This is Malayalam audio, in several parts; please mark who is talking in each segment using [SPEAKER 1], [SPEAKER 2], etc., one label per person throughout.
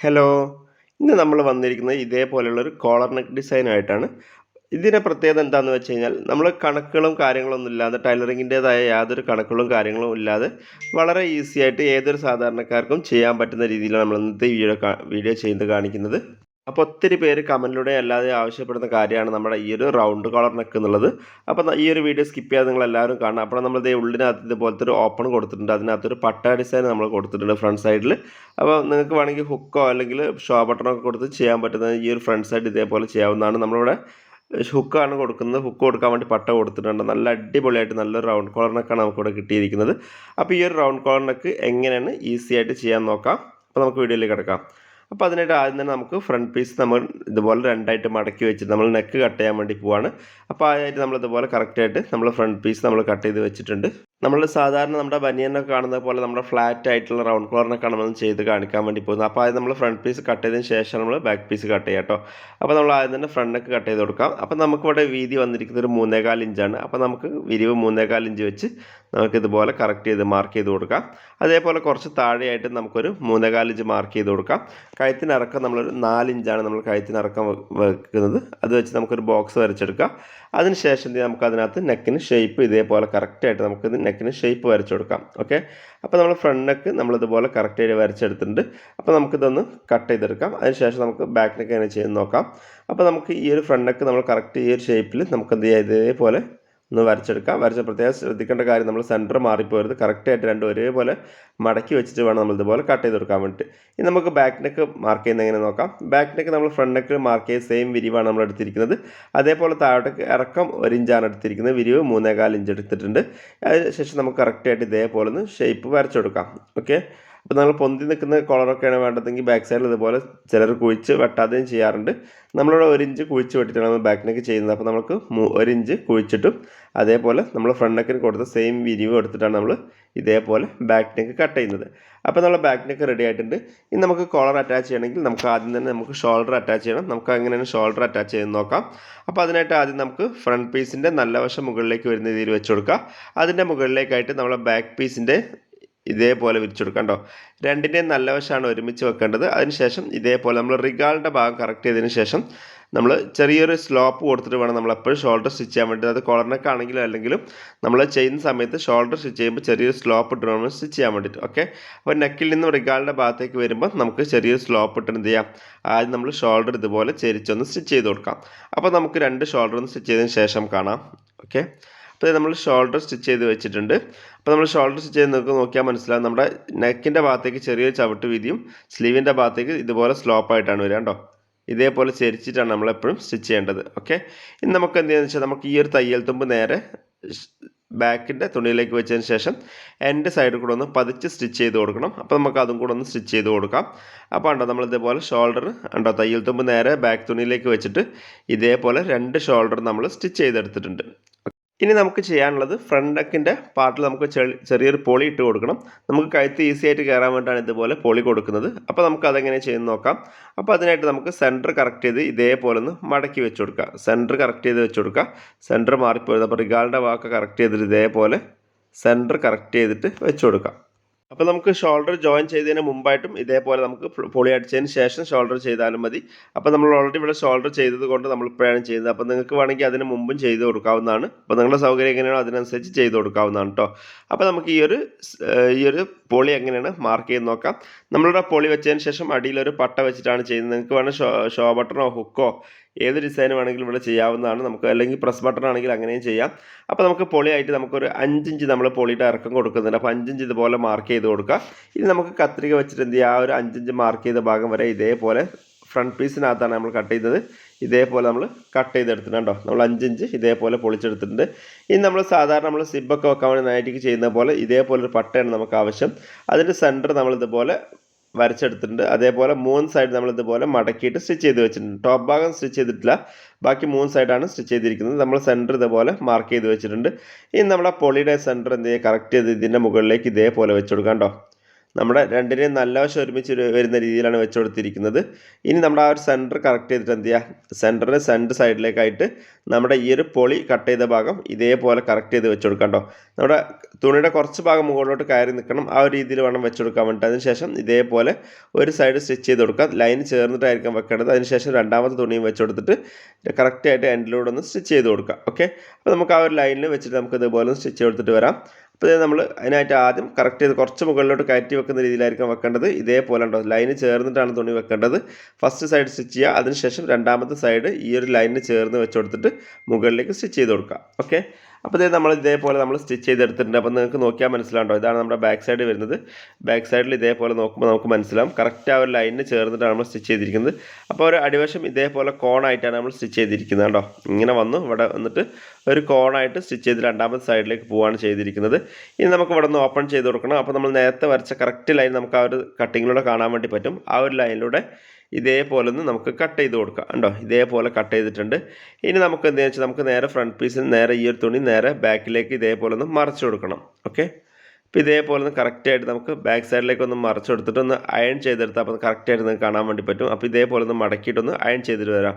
[SPEAKER 1] ഹലോ ഇന്ന് നമ്മൾ വന്നിരിക്കുന്നത് ഇതേപോലെയുള്ളൊരു കോളർ നെക്ക് ഡിസൈനായിട്ടാണ് ഇതിന്റെ പ്രത്യേകത എന്താണെന്ന് വെച്ച് കഴിഞ്ഞാൽ നമ്മൾ കണക്കുകളും കാര്യങ്ങളൊന്നും ഇല്ലാതെ ടൈലറിങ്ങിന്റേതായ യാതൊരു കണക്കുകളും കാര്യങ്ങളും ഇല്ലാതെ വളരെ ഈസി ആയിട്ട് ഏതൊരു സാധാരണക്കാർക്കും ചെയ്യാൻ പറ്റുന്ന രീതിയിലാണ് നമ്മൾ ഇന്നത്തെ വീഡിയോ വീഡിയോ ചെയ്ത് കാണിക്കുന്നത്. അപ്പോൾ ഒത്തിരി പേര് കമന്റിലൂടെ അല്ലാതെ ആവശ്യപ്പെടുന്ന കാര്യമാണ് നമ്മുടെ ഈ ഒരു റൗണ്ട് കോളർ നെക്ക് എന്നുള്ളത്. അപ്പോൾ ഈ ഒരു വീഡിയോ സ്കിപ്പ് ചെയ്യാതെ നിങ്ങൾ എല്ലാവരും കാണണം. അപ്പോൾ നമ്മൾ ഇതേ ഉള്ളിനകത്ത് ഇതുപോലത്തെ ഒരു ഓപ്പൺ കൊടുത്തിട്ടുണ്ട്. അതിനകത്തൊരു പട്ട ഡിസൈൻ നമ്മൾ കൊടുത്തിട്ടുണ്ട് ഫ്രണ്ട് സൈഡിൽ അപ്പോൾ നിങ്ങൾക്ക് വേണമെങ്കിൽ ഹുക്കോ അല്ലെങ്കിൽ ഷോ ബട്ടണോ ഒക്കെ കൊടുത്ത് ചെയ്യാൻ പറ്റുന്ന ഈ ഒരു ഫ്രണ്ട് സൈഡ് ഇതേപോലെ ചെയ്യാവുന്നതാണ്. നമ്മളിവിടെ ഹുക്കാണ് കൊടുക്കുന്നത്. ഹുക്ക് കൊടുക്കാൻ വേണ്ടി പട്ട കൊടുത്തിട്ടുണ്ട്. നല്ല അടിപൊളിയായിട്ട് നല്ലൊരു റൗണ്ട് കോളർ നെക്കാണ് നമുക്കിവിടെ കിട്ടിയിരിക്കുന്നത്. അപ്പോൾ ഈ ഒരു റൗണ്ട് കോളർ നെക്ക് എങ്ങനെയാണ് ഈസി ആയിട്ട് ചെയ്യാൻ നോക്കാം. അപ്പോൾ നമുക്ക് വീഡിയോയിലേക്ക് കിടക്കാം. അപ്പോൾ അതിനായിട്ട് ആദ്യം തന്നെ നമുക്ക് ഫ്രണ്ട് പീസ് നമ്മൾ ഇതുപോലെ രണ്ടായിട്ട് മടക്കി വെച്ചിട്ട് നമ്മൾ നെക്ക് കട്ട് ചെയ്യാൻ വേണ്ടി പോവാണ്. അപ്പോൾ ആദ്യമായിട്ട് നമ്മൾ ഇതുപോലെ കറക്റ്റായിട്ട് നമ്മൾ ഫ്രണ്ട് പീസ് നമ്മൾ കട്ട് ചെയ്ത് വെച്ചിട്ടുണ്ട്. നമ്മൾ സാധാരണ നമ്മുടെ ബനിയനൊക്കെ കാണുന്ന പോലെ നമ്മുടെ ഫ്ലാറ്റ് ആയിട്ടുള്ള റൗണ്ട് ഫ്ലോറിനെ നമ്മൾ ചെയ്ത് കാണിക്കാൻ വേണ്ടി പോകുന്നത് അപ്പോൾ ആദ്യം നമ്മൾ ഫ്രണ്ട് പീസ് കട്ട് ചെയ്തതിന് ശേഷം നമ്മൾ ബാക്ക് പീസ് കട്ട് ചെയ്യാം കേട്ടോ. അപ്പോൾ നമ്മൾ ആദ്യം തന്നെ ഫ്രണ്ടൊക്കെ കട്ട് ചെയ്ത് കൊടുക്കാം. അപ്പോൾ നമുക്കിവിടെ വീതി വന്നിരിക്കുന്നത് ഒരു മൂന്നേകാൽ ഇഞ്ചാണ് അപ്പോൾ നമുക്ക് വിരിവ് മൂന്നേകാൽ ഇഞ്ച് വെച്ച് നമുക്കിതുപോലെ കറക്റ്റ് ചെയ്ത് മാർക്ക് ചെയ്ത് കൊടുക്കാം. അതേപോലെ കുറച്ച് താഴെയായിട്ട് നമുക്കൊരു മൂന്നേകാൽ ഇഞ്ച് മാർക്ക് ചെയ്ത് കൊടുക്കാം. കഴുത്തിനിറക്കം നമ്മളൊരു നാലിഞ്ചാണ് നമ്മൾ കഴുത്തിനിറക്കം വെക്കുന്നത്. അത് വെച്ച് നമുക്കൊരു ബോക്സ് വരച്ചെടുക്കാം. അതിനുശേഷം? നമുക്ക് അതിനകത്ത് നെക്കിന് ഷേപ്പ് ഇതേപോലെ കറക്റ്റായിട്ട് നമുക്ക് നെക്കിന് ഷേപ്പ് വരച്ചു കൊടുക്കാം. ഓക്കെ അപ്പോൾ നമ്മൾ ഫ്രണ്ട് നെക്ക് നമ്മളിതുപോലെ കറക്റ്റായിട്ട് വരച്ചെടുത്തിട്ടുണ്ട്. അപ്പോൾ നമുക്കിതൊന്ന് കട്ട് ചെയ്തെടുക്കാം. അതിനുശേഷം നമുക്ക് ബാക്ക് നെക്ക് എങ്ങനെ ചെയ്ത് നോക്കാം. അപ്പോൾ നമുക്ക് ഈ ഒരു ഫ്രണ്ട് നെക്ക് നമ്മൾ കറക്റ്റ് ഈ ഒരു ഷേപ്പിൽ നമുക്ക് എന്ത് ചെയ്യാം? ഇതേപോലെ ഒന്ന് വരച്ചെടുക്കാം. വരച്ച പ്രത്യേകം ശ്രദ്ധിക്കേണ്ട കാര്യം നമ്മൾ സെന്റർ മാറിപ്പോരുത്. കറക്റ്റായിട്ട് രണ്ടും ഒരേപോലെ മടക്കി വെച്ചിട്ട് വേണം നമ്മൾ ഇതുപോലെ കട്ട് ചെയ്ത് കൊടുക്കാൻ വേണ്ടിയിട്ട് ഇനി നമുക്ക് ബാക്ക് നെക്ക് മാർക്ക് ചെയ്യുന്ന എങ്ങനെ നോക്കാം? ബാക്ക് നെക്ക് നമ്മൾ ഫ്രണ്ട് നെക്ക് മാർക്ക് ചെയ്ത് സെയിം വിരിവാണ് നമ്മൾ എടുത്തിരിക്കുന്നത്. അതേപോലെ താഴോട്ടേക്ക് ഇറക്കം ഒരു ഇഞ്ചാണ് എടുത്തിരിക്കുന്നത്. വിരിവ് മൂന്നേകാൽ ഇഞ്ച് എടുത്തിട്ടുണ്ട്. അതിനുശേഷം നമുക്ക് കറക്റ്റായിട്ട് ഇതേപോലെ ഒന്ന് ഷേപ്പ് വരച്ചെടുക്കാം ഓക്കെ അപ്പോൾ നമ്മൾ പൊന്തി നിൽക്കുന്ന കളറൊക്കെയാണ് വേണ്ടതെങ്കിൽ ബാക്ക് സൈഡിൽ ഇതുപോലെ ചിലർ കുഴിച്ച് വെട്ടാതെയും ചെയ്യാറുണ്ട്. നമ്മളിവിടെ ഒരു ഇഞ്ച് കുഴിച്ച് വെട്ടിയിട്ടാണ് നമ്മൾ ബാക്ക് നെക്ക് ചെയ്യുന്നത്. അപ്പോൾ നമുക്ക് ഒരു ഇഞ്ച് കുഴിച്ചിട്ടും അതേപോലെ നമ്മൾ ഫ്രണ്ട് നെക്കിന് കൊടുത്ത സെയിം വിരിവ് എടുത്തിട്ടാണ് നമ്മൾ ഇതേപോലെ ബാക്ക് നെക്ക് കട്ട് ചെയ്യുന്നത്. അപ്പോൾ നമ്മൾ ബാക്ക് നെക്ക് റെഡി ആയിട്ടുണ്ട്. ഇനി നമുക്ക് കോളർ അറ്റാച്ച് ചെയ്യണമെങ്കിൽ നമുക്ക് ആദ്യം തന്നെ നമുക്ക് ഷോൾഡർ അറ്റാച്ച് ചെയ്യണം. നമുക്ക് അങ്ങനെയാണ് ഷോൾഡർ അറ്റാച്ച് ചെയ്ത് നോക്കാം. അപ്പോൾ അതിനായിട്ട് ആദ്യം നമുക്ക് ഫ്രണ്ട് പീസിന്റെ നല്ല വശം മുകളിലേക്ക് വരുന്ന രീതിയിൽ വെച്ച് കൊടുക്കുക അതിന്റെ മുകളിലേക്കായിട്ട് നമ്മളെ ബാക്ക് പീസിന്റെ ഇതേപോലെ വിരിച്ചെടുക്കാം. കേട്ടോ രണ്ടിന്റെയും നല്ല വശമാണ് ഒരുമിച്ച് വെക്കേണ്ടത്. അതിനുശേഷം ഇതേപോലെ നമ്മൾ റിഗാളിന്റെ ഭാഗം കറക്റ്റ് ചെയ്തതിന് ശേഷം നമ്മൾ ചെറിയൊരു സ്ലോപ്പ് കൊടുത്തിട്ട് വേണം നമ്മൾ എപ്പോഴും ഷോൾഡർ സ്റ്റിച്ച് ചെയ്യാൻ വേണ്ടി അത് കോളറിനൊക്കെ ആണെങ്കിലും അല്ലെങ്കിലും നമ്മൾ ചെയ്യുന്ന സമയത്ത് ഷോൾഡർ സ്റ്റിച്ച് ചെയ്യുമ്പോൾ ചെറിയൊരു സ്ലോപ്പ് ഇട്ട് വേണം സ്റ്റിച്ച് ചെയ്യാൻ വേണ്ടിയിട്ട്. ഓക്കെ അപ്പോൾ നെക്കിൽ നിന്നും റിഗാളിന്റെ ഭാഗത്തേക്ക് വരുമ്പോൾ നമുക്ക് ചെറിയൊരു സ്ലോപ്പ് ഇട്ട് എന്ത് ചെയ്യാം? ആദ്യം നമ്മൾ ഷോൾഡർ ഇതുപോലെ ചെരിച്ചൊന്ന് സ്റ്റിച്ച് ചെയ്ത് കൊടുക്കാം. അപ്പോൾ നമുക്ക് രണ്ട് ഷോൾഡർ ഒന്ന് സ്റ്റിച്ച് ചെയ്തതിന് ശേഷം കാണാം. ഓക്കെ അപ്പോൾ നമ്മൾ ഷോൾഡർ സ്റ്റിച്ച് ചെയ്ത് വെച്ചിട്ടുണ്ട്. അപ്പോൾ നമ്മൾ ഷോൾഡർ സ്റ്റിച്ച് ചെയ്ത് നിങ്ങൾക്ക് നോക്കിയാൽ മനസ്സിലാവും. നമ്മുടെ നെക്കിന്റെ ഭാഗത്തേക്ക് ചെറിയൊരു ചവിട്ട് വീതിയും സ്ലീവിന്റെ ഭാഗത്തേക്ക് ഇതുപോലെ സ്ലോപ്പ് ആയിട്ടാണ് വരിക കേട്ടോ. ഇതേപോലെ ചെരിച്ചിട്ടാണ് നമ്മൾ എപ്പോഴും സ്റ്റിച്ച് ചെയ്യേണ്ടത്. ഓക്കെ ഇനി നമുക്ക് എന്ത് ചെയ്യുന്നത് വെച്ചാൽ നമുക്ക് ഈ ഒരു തയ്യൽ തുമ്പ് നേരെ ബാക്കിന്റെ തുണിയിലേക്ക് വെച്ചതിന് ശേഷം എന്റെ സൈഡിൽ കൂടെ ഒന്ന് പതിച്ച് സ്റ്റിച്ച് ചെയ്ത് കൊടുക്കണം. അപ്പോൾ നമുക്ക് അതും കൂടെ ഒന്ന് സ്റ്റിച്ച് ചെയ്ത് കൊടുക്കാം. അപ്പോൾ ഉണ്ടോ നമ്മൾ ഇതേപോലെ ഷോൾഡർ ഉണ്ടോ തയ്യൽ തുമ്പ് നേരെ ബാക്ക് തുണിയിലേക്ക് വെച്ചിട്ട് ഇതേപോലെ രണ്ട് ഷോൾഡർ നമ്മൾ സ്റ്റിച്ച് ചെയ്തെടുത്തിട്ടുണ്ട്. ഇനി നമുക്ക് ചെയ്യാനുള്ളത് ഫ്രണ്ട് നെക്കിന്റെ പാർട്ടിൽ നമുക്ക് ചെറിയൊരു പോളി ഇട്ട് കൊടുക്കണം. നമുക്ക് കഴുത്ത് ഈസി ആയിട്ട് കയറാൻ വേണ്ടിയിട്ടാണ് ഇതുപോലെ പോളി കൊടുക്കുന്നത്. അപ്പോൾ നമുക്ക് അതെങ്ങനെ ചെയ്യുന്ന നോക്കാം. അപ്പോൾ അതിനായിട്ട് നമുക്ക് സെന്റർ കറക്റ്റ് ചെയ്ത് ഇതേപോലെ ഒന്ന് മടക്കി വെച്ച് കൊടുക്കുക സെന്റർ കറക്റ്റ് ചെയ്ത് വെച്ച് കൊടുക്കുക സെന്റർ മാറിപ്പോയത് അപ്പോൾ റിഗാളിന്റെ വാക്ക് കറക്റ്റ് ചെയ്തിട്ട് ഇതേപോലെ സെന്റർ കറക്റ്റ് ചെയ്തിട്ട് വെച്ച് കൊടുക്കാം. അപ്പോൾ നമുക്ക് ഷോൾഡർ ജോയിൻ ചെയ്തതിന് മുമ്പായിട്ടും ഇതേപോലെ നമുക്ക് പൊളി അടിച്ചതിന് ശേഷം ഷോൾഡർ ചെയ്താലും മതി. അപ്പോൾ നമ്മൾ ഓൾറെഡി ഇവിടെ ഷോൾഡർ ചെയ്തത് കൊണ്ട് നമ്മൾ ഇപ്പോഴാണ് ചെയ്യുന്നത്. അപ്പോൾ നിങ്ങൾക്ക് വേണമെങ്കിൽ അതിന് മുമ്പും ചെയ്ത് കൊടുക്കാവുന്നതാണ്. അപ്പോൾ നിങ്ങളുടെ സൗകര്യം എങ്ങനെയാണോ അതിനനുസരിച്ച് ചെയ്ത് കൊടുക്കാവുന്നതാണ് കേട്ടോ അപ്പോൾ നമുക്ക് ഈ ഒരു ഈ ഒരു പൊളി എങ്ങനെയാണ് മാർക്ക് ചെയ്ത് നോക്കാം. നമ്മളിവിടെ പൊളി വെച്ചതിന് ശേഷം അടിയിലൊരു പട്ട വെച്ചിട്ടാണ് ചെയ്യുന്നത്. നിങ്ങൾക്ക് വേണമെങ്കിൽ ഷോ ഷോ ബട്ടണോ ഹുക്കോ ഏത് ഡിസൈൻ വേണമെങ്കിലും ഇവിടെ ചെയ്യാവുന്നതാണ്. നമുക്ക് അല്ലെങ്കിൽ പ്രസ് ബട്ടൺ ആണെങ്കിൽ അങ്ങനെയും ചെയ്യാം. അപ്പോൾ നമുക്ക് പൊളിയായിട്ട് നമുക്കൊരു അഞ്ചിഞ്ച് നമ്മൾ പൊളിയുടെ ഇറക്കം കൊടുക്കുന്നുണ്ട്. അപ്പോൾ അഞ്ചിഞ്ച് ഇതുപോലെ മാർക്ക് ചെയ്ത് കൊടുക്കുക ഇനി നമുക്ക് കത്രിക വെച്ചിട്ട് എന്ത് ചെയ്യുക ആ ഒരു അഞ്ചിഞ്ച് മാർക്ക് ചെയ്ത ഭാഗം വരെ ഇതേപോലെ ഫ്രണ്ട് പീസിനകത്താണ് നമ്മൾ കട്ട് ചെയ്തത്. ഇതേപോലെ നമ്മൾ കട്ട് ചെയ്തെടുത്തിട്ടുണ്ട് കേട്ടോ. നമ്മൾ അഞ്ചിഞ്ച് ഇതേപോലെ പൊളിച്ചെടുത്തിട്ടുണ്ട്. ഇനി നമ്മൾ സാധാരണ നമ്മൾ സിബൊക്കെ വെക്കാൻ വേണ്ടി നൈറ്റിക്ക് ചെയ്യുന്ന പോലെ ഇതേപോലെ ഒരു പട്ടയാണ് നമുക്ക് ആവശ്യം. അതിന്റെ സെന്റർ നമ്മൾ ഇതുപോലെ വരച്ചെടുത്തിട്ടുണ്ട്. അതേപോലെ മൂന്ന് സൈഡ് നമ്മൾ ഇതുപോലെ മടക്കിയിട്ട് സ്റ്റിച്ച് ചെയ്ത് വെച്ചിട്ടുണ്ട്. ടോപ്പ് ഭാഗം സ്റ്റിച്ച് ചെയ്തിട്ടില്ല. ബാക്കി മൂന്ന് സൈഡാണ് സ്റ്റിച്ച് ചെയ്തിരിക്കുന്നത്. നമ്മൾ സെന്റർ ഇതുപോലെ മാർക്ക് ചെയ്ത് വെച്ചിട്ടുണ്ട്. ഇനി നമ്മുടെ പൊളിയുടെ സെന്റർ എന്ത് ചെയ്യുക? കറക്റ്റ് ചെയ്ത് ഇതിന്റെ മുകളിലേക്ക് ഇതേപോലെ വെച്ച് കൊടുക്കാം കേട്ടോ. നമ്മുടെ രണ്ടിനെയും നല്ല വശം ഒരുമിച്ച് വരുന്ന രീതിയിലാണ് വെച്ച് കൊടുത്തിരിക്കുന്നത്. ഇനി നമ്മുടെ ആ ഒരു സെന്റർ കറക്റ്റ് ചെയ്തിട്ട് എന്ത് ചെയ്യുക സെന്ററിന് സെന്റർ സൈഡിലേക്കായിട്ട് നമ്മുടെ ഈ ഒരു പൊളി കട്ട് ചെയ്ത ഭാഗം ഇതേപോലെ കറക്റ്റ് ചെയ്ത് വെച്ച് കൊടുക്കാം നമ്മുടെ തുണിയുടെ കുറച്ച് ഭാഗം മുകളിലോട്ട് കയറി നിൽക്കണം ആ ഒരു രീതിയിൽ വേണം വെച്ച് കൊടുക്കാൻ വേണ്ടിയിട്ട്. അതിനുശേഷം ഇതേപോലെ ഒരു സൈഡ് സ്റ്റിച്ച് ചെയ്ത് കൊടുക്കുക ലൈൻ ചേർന്നിട്ടായിരിക്കും വെക്കേണ്ടത്. അതിനുശേഷം രണ്ടാമത്തെ തുണിയും വെച്ച് കൊടുത്തിട്ട് കറക്റ്റായിട്ട് എൻഡിലൂടെ ഒന്ന് സ്റ്റിച്ച് ചെയ്ത് കൊടുക്കുക ഓക്കെ അപ്പോൾ നമുക്ക് ആ ഒരു ലൈനിൽ വെച്ചിട്ട് നമുക്ക് ഇതുപോലെ സ്റ്റിച്ച് കൊടുത്തിട്ട് വരാം. അപ്പോൾ നമ്മൾ അതിനായിട്ട് ആദ്യം കറക്റ്റ് ചെയ്ത് കുറച്ച് മുകളിലോട്ട് കയറ്റി വെക്കുന്ന രീതിയിലായിരിക്കും വെക്കേണ്ടത്. ഇതേപോലെ ഉണ്ടോ? ലൈന് ചേർന്നിട്ടാണ് തുണി വെക്കേണ്ടത്. ഫസ്റ്റ് സൈഡ് സ്റ്റിച്ച് ചെയ്യുക. അതിനുശേഷം രണ്ടാമത്തെ സൈഡ് ഈ ഒരു ലൈനിന് ചേർന്ന് വെച്ച് കൊടുത്തിട്ട് മുകളിലേക്ക് സ്റ്റിച്ച് ചെയ്ത് കൊടുക്കുക. ഓക്കെ അപ്പോൾ ഇത് നമ്മൾ ഇതേപോലെ നമ്മൾ സ്റ്റിച്ച് ചെയ്തെടുത്തിട്ടുണ്ട്. അപ്പോൾ നിങ്ങൾക്ക് നോക്കിയാൽ മനസ്സിലാണ്ടോ ഇതാണ് നമ്മുടെ ബാക്ക് സൈഡ് വരുന്നത്. ബാക്ക് സൈഡിൽ ഇതേപോലെ നോക്കുമ്പോൾ നമുക്ക് മനസ്സിലാവും. കറക്റ്റ് ആ ഒരു ലൈനിന് ചേർന്നിട്ടാണ് നമ്മൾ സ്റ്റിച്ച് ചെയ്തിരിക്കുന്നത്. അപ്പോൾ ഒരു അടിവശം ഇതേപോലെ കോണായിട്ടാണ് നമ്മൾ സ്റ്റിച്ച് ചെയ്തിരിക്കുന്നത് കേട്ടോ ഇങ്ങനെ വന്നു. ഇവിടെ വന്നിട്ട് ഒരു കോണായിട്ട് സ്റ്റിച്ച് ചെയ്ത് രണ്ടാമത്തെ സൈഡിലേക്ക് പോവുകയാണ് ചെയ്തിരിക്കുന്നത്. ഇനി നമുക്ക് ഇവിടെ നിന്ന് ഓപ്പൺ ചെയ്ത് കൊടുക്കണം. അപ്പോൾ നമ്മൾ നേരത്തെ വരച്ച കറക്റ്റ് ലൈൻ നമുക്ക് ആ ഒരു കട്ടിങ്ങിലൂടെ കാണാൻ വേണ്ടി പറ്റും. ആ ഒരു ലൈനിലൂടെ ഇതേപോലെ ഒന്ന് നമുക്ക് കട്ട് ചെയ്ത് കൊടുക്കാം. കണ്ടോ? ഇതേപോലെ കട്ട് ചെയ്തിട്ടുണ്ട്. ഇനി നമുക്ക് എന്താ വെച്ചാൽ നമുക്ക് നേരെ ഫ്രണ്ട് പീസിൽ നേരെ ഈ ഒരു തുണി നേരെ ബാക്കിലേക്ക് ഇതേപോലെ ഒന്ന് മറച്ചു കൊടുക്കണം. ഓക്കെ അപ്പോൾ ഇതേപോലെ ഒന്ന് കറക്റ്റായിട്ട് നമുക്ക് ബാക്ക് സൈഡിലേക്ക് ഒന്ന് മറച്ചു കൊടുത്തിട്ട് ഒന്ന് അയൺ ചെയ്തെടുത്താൽ അപ്പോൾ കറക്റ്റായിട്ട് നിങ്ങൾക്ക് കാണാൻ വേണ്ടി പറ്റും. അപ്പോൾ ഇതേപോലെ ഒന്ന് മടക്കിയിട്ടൊന്ന് അയൺ ചെയ്തിട്ട് വരാം.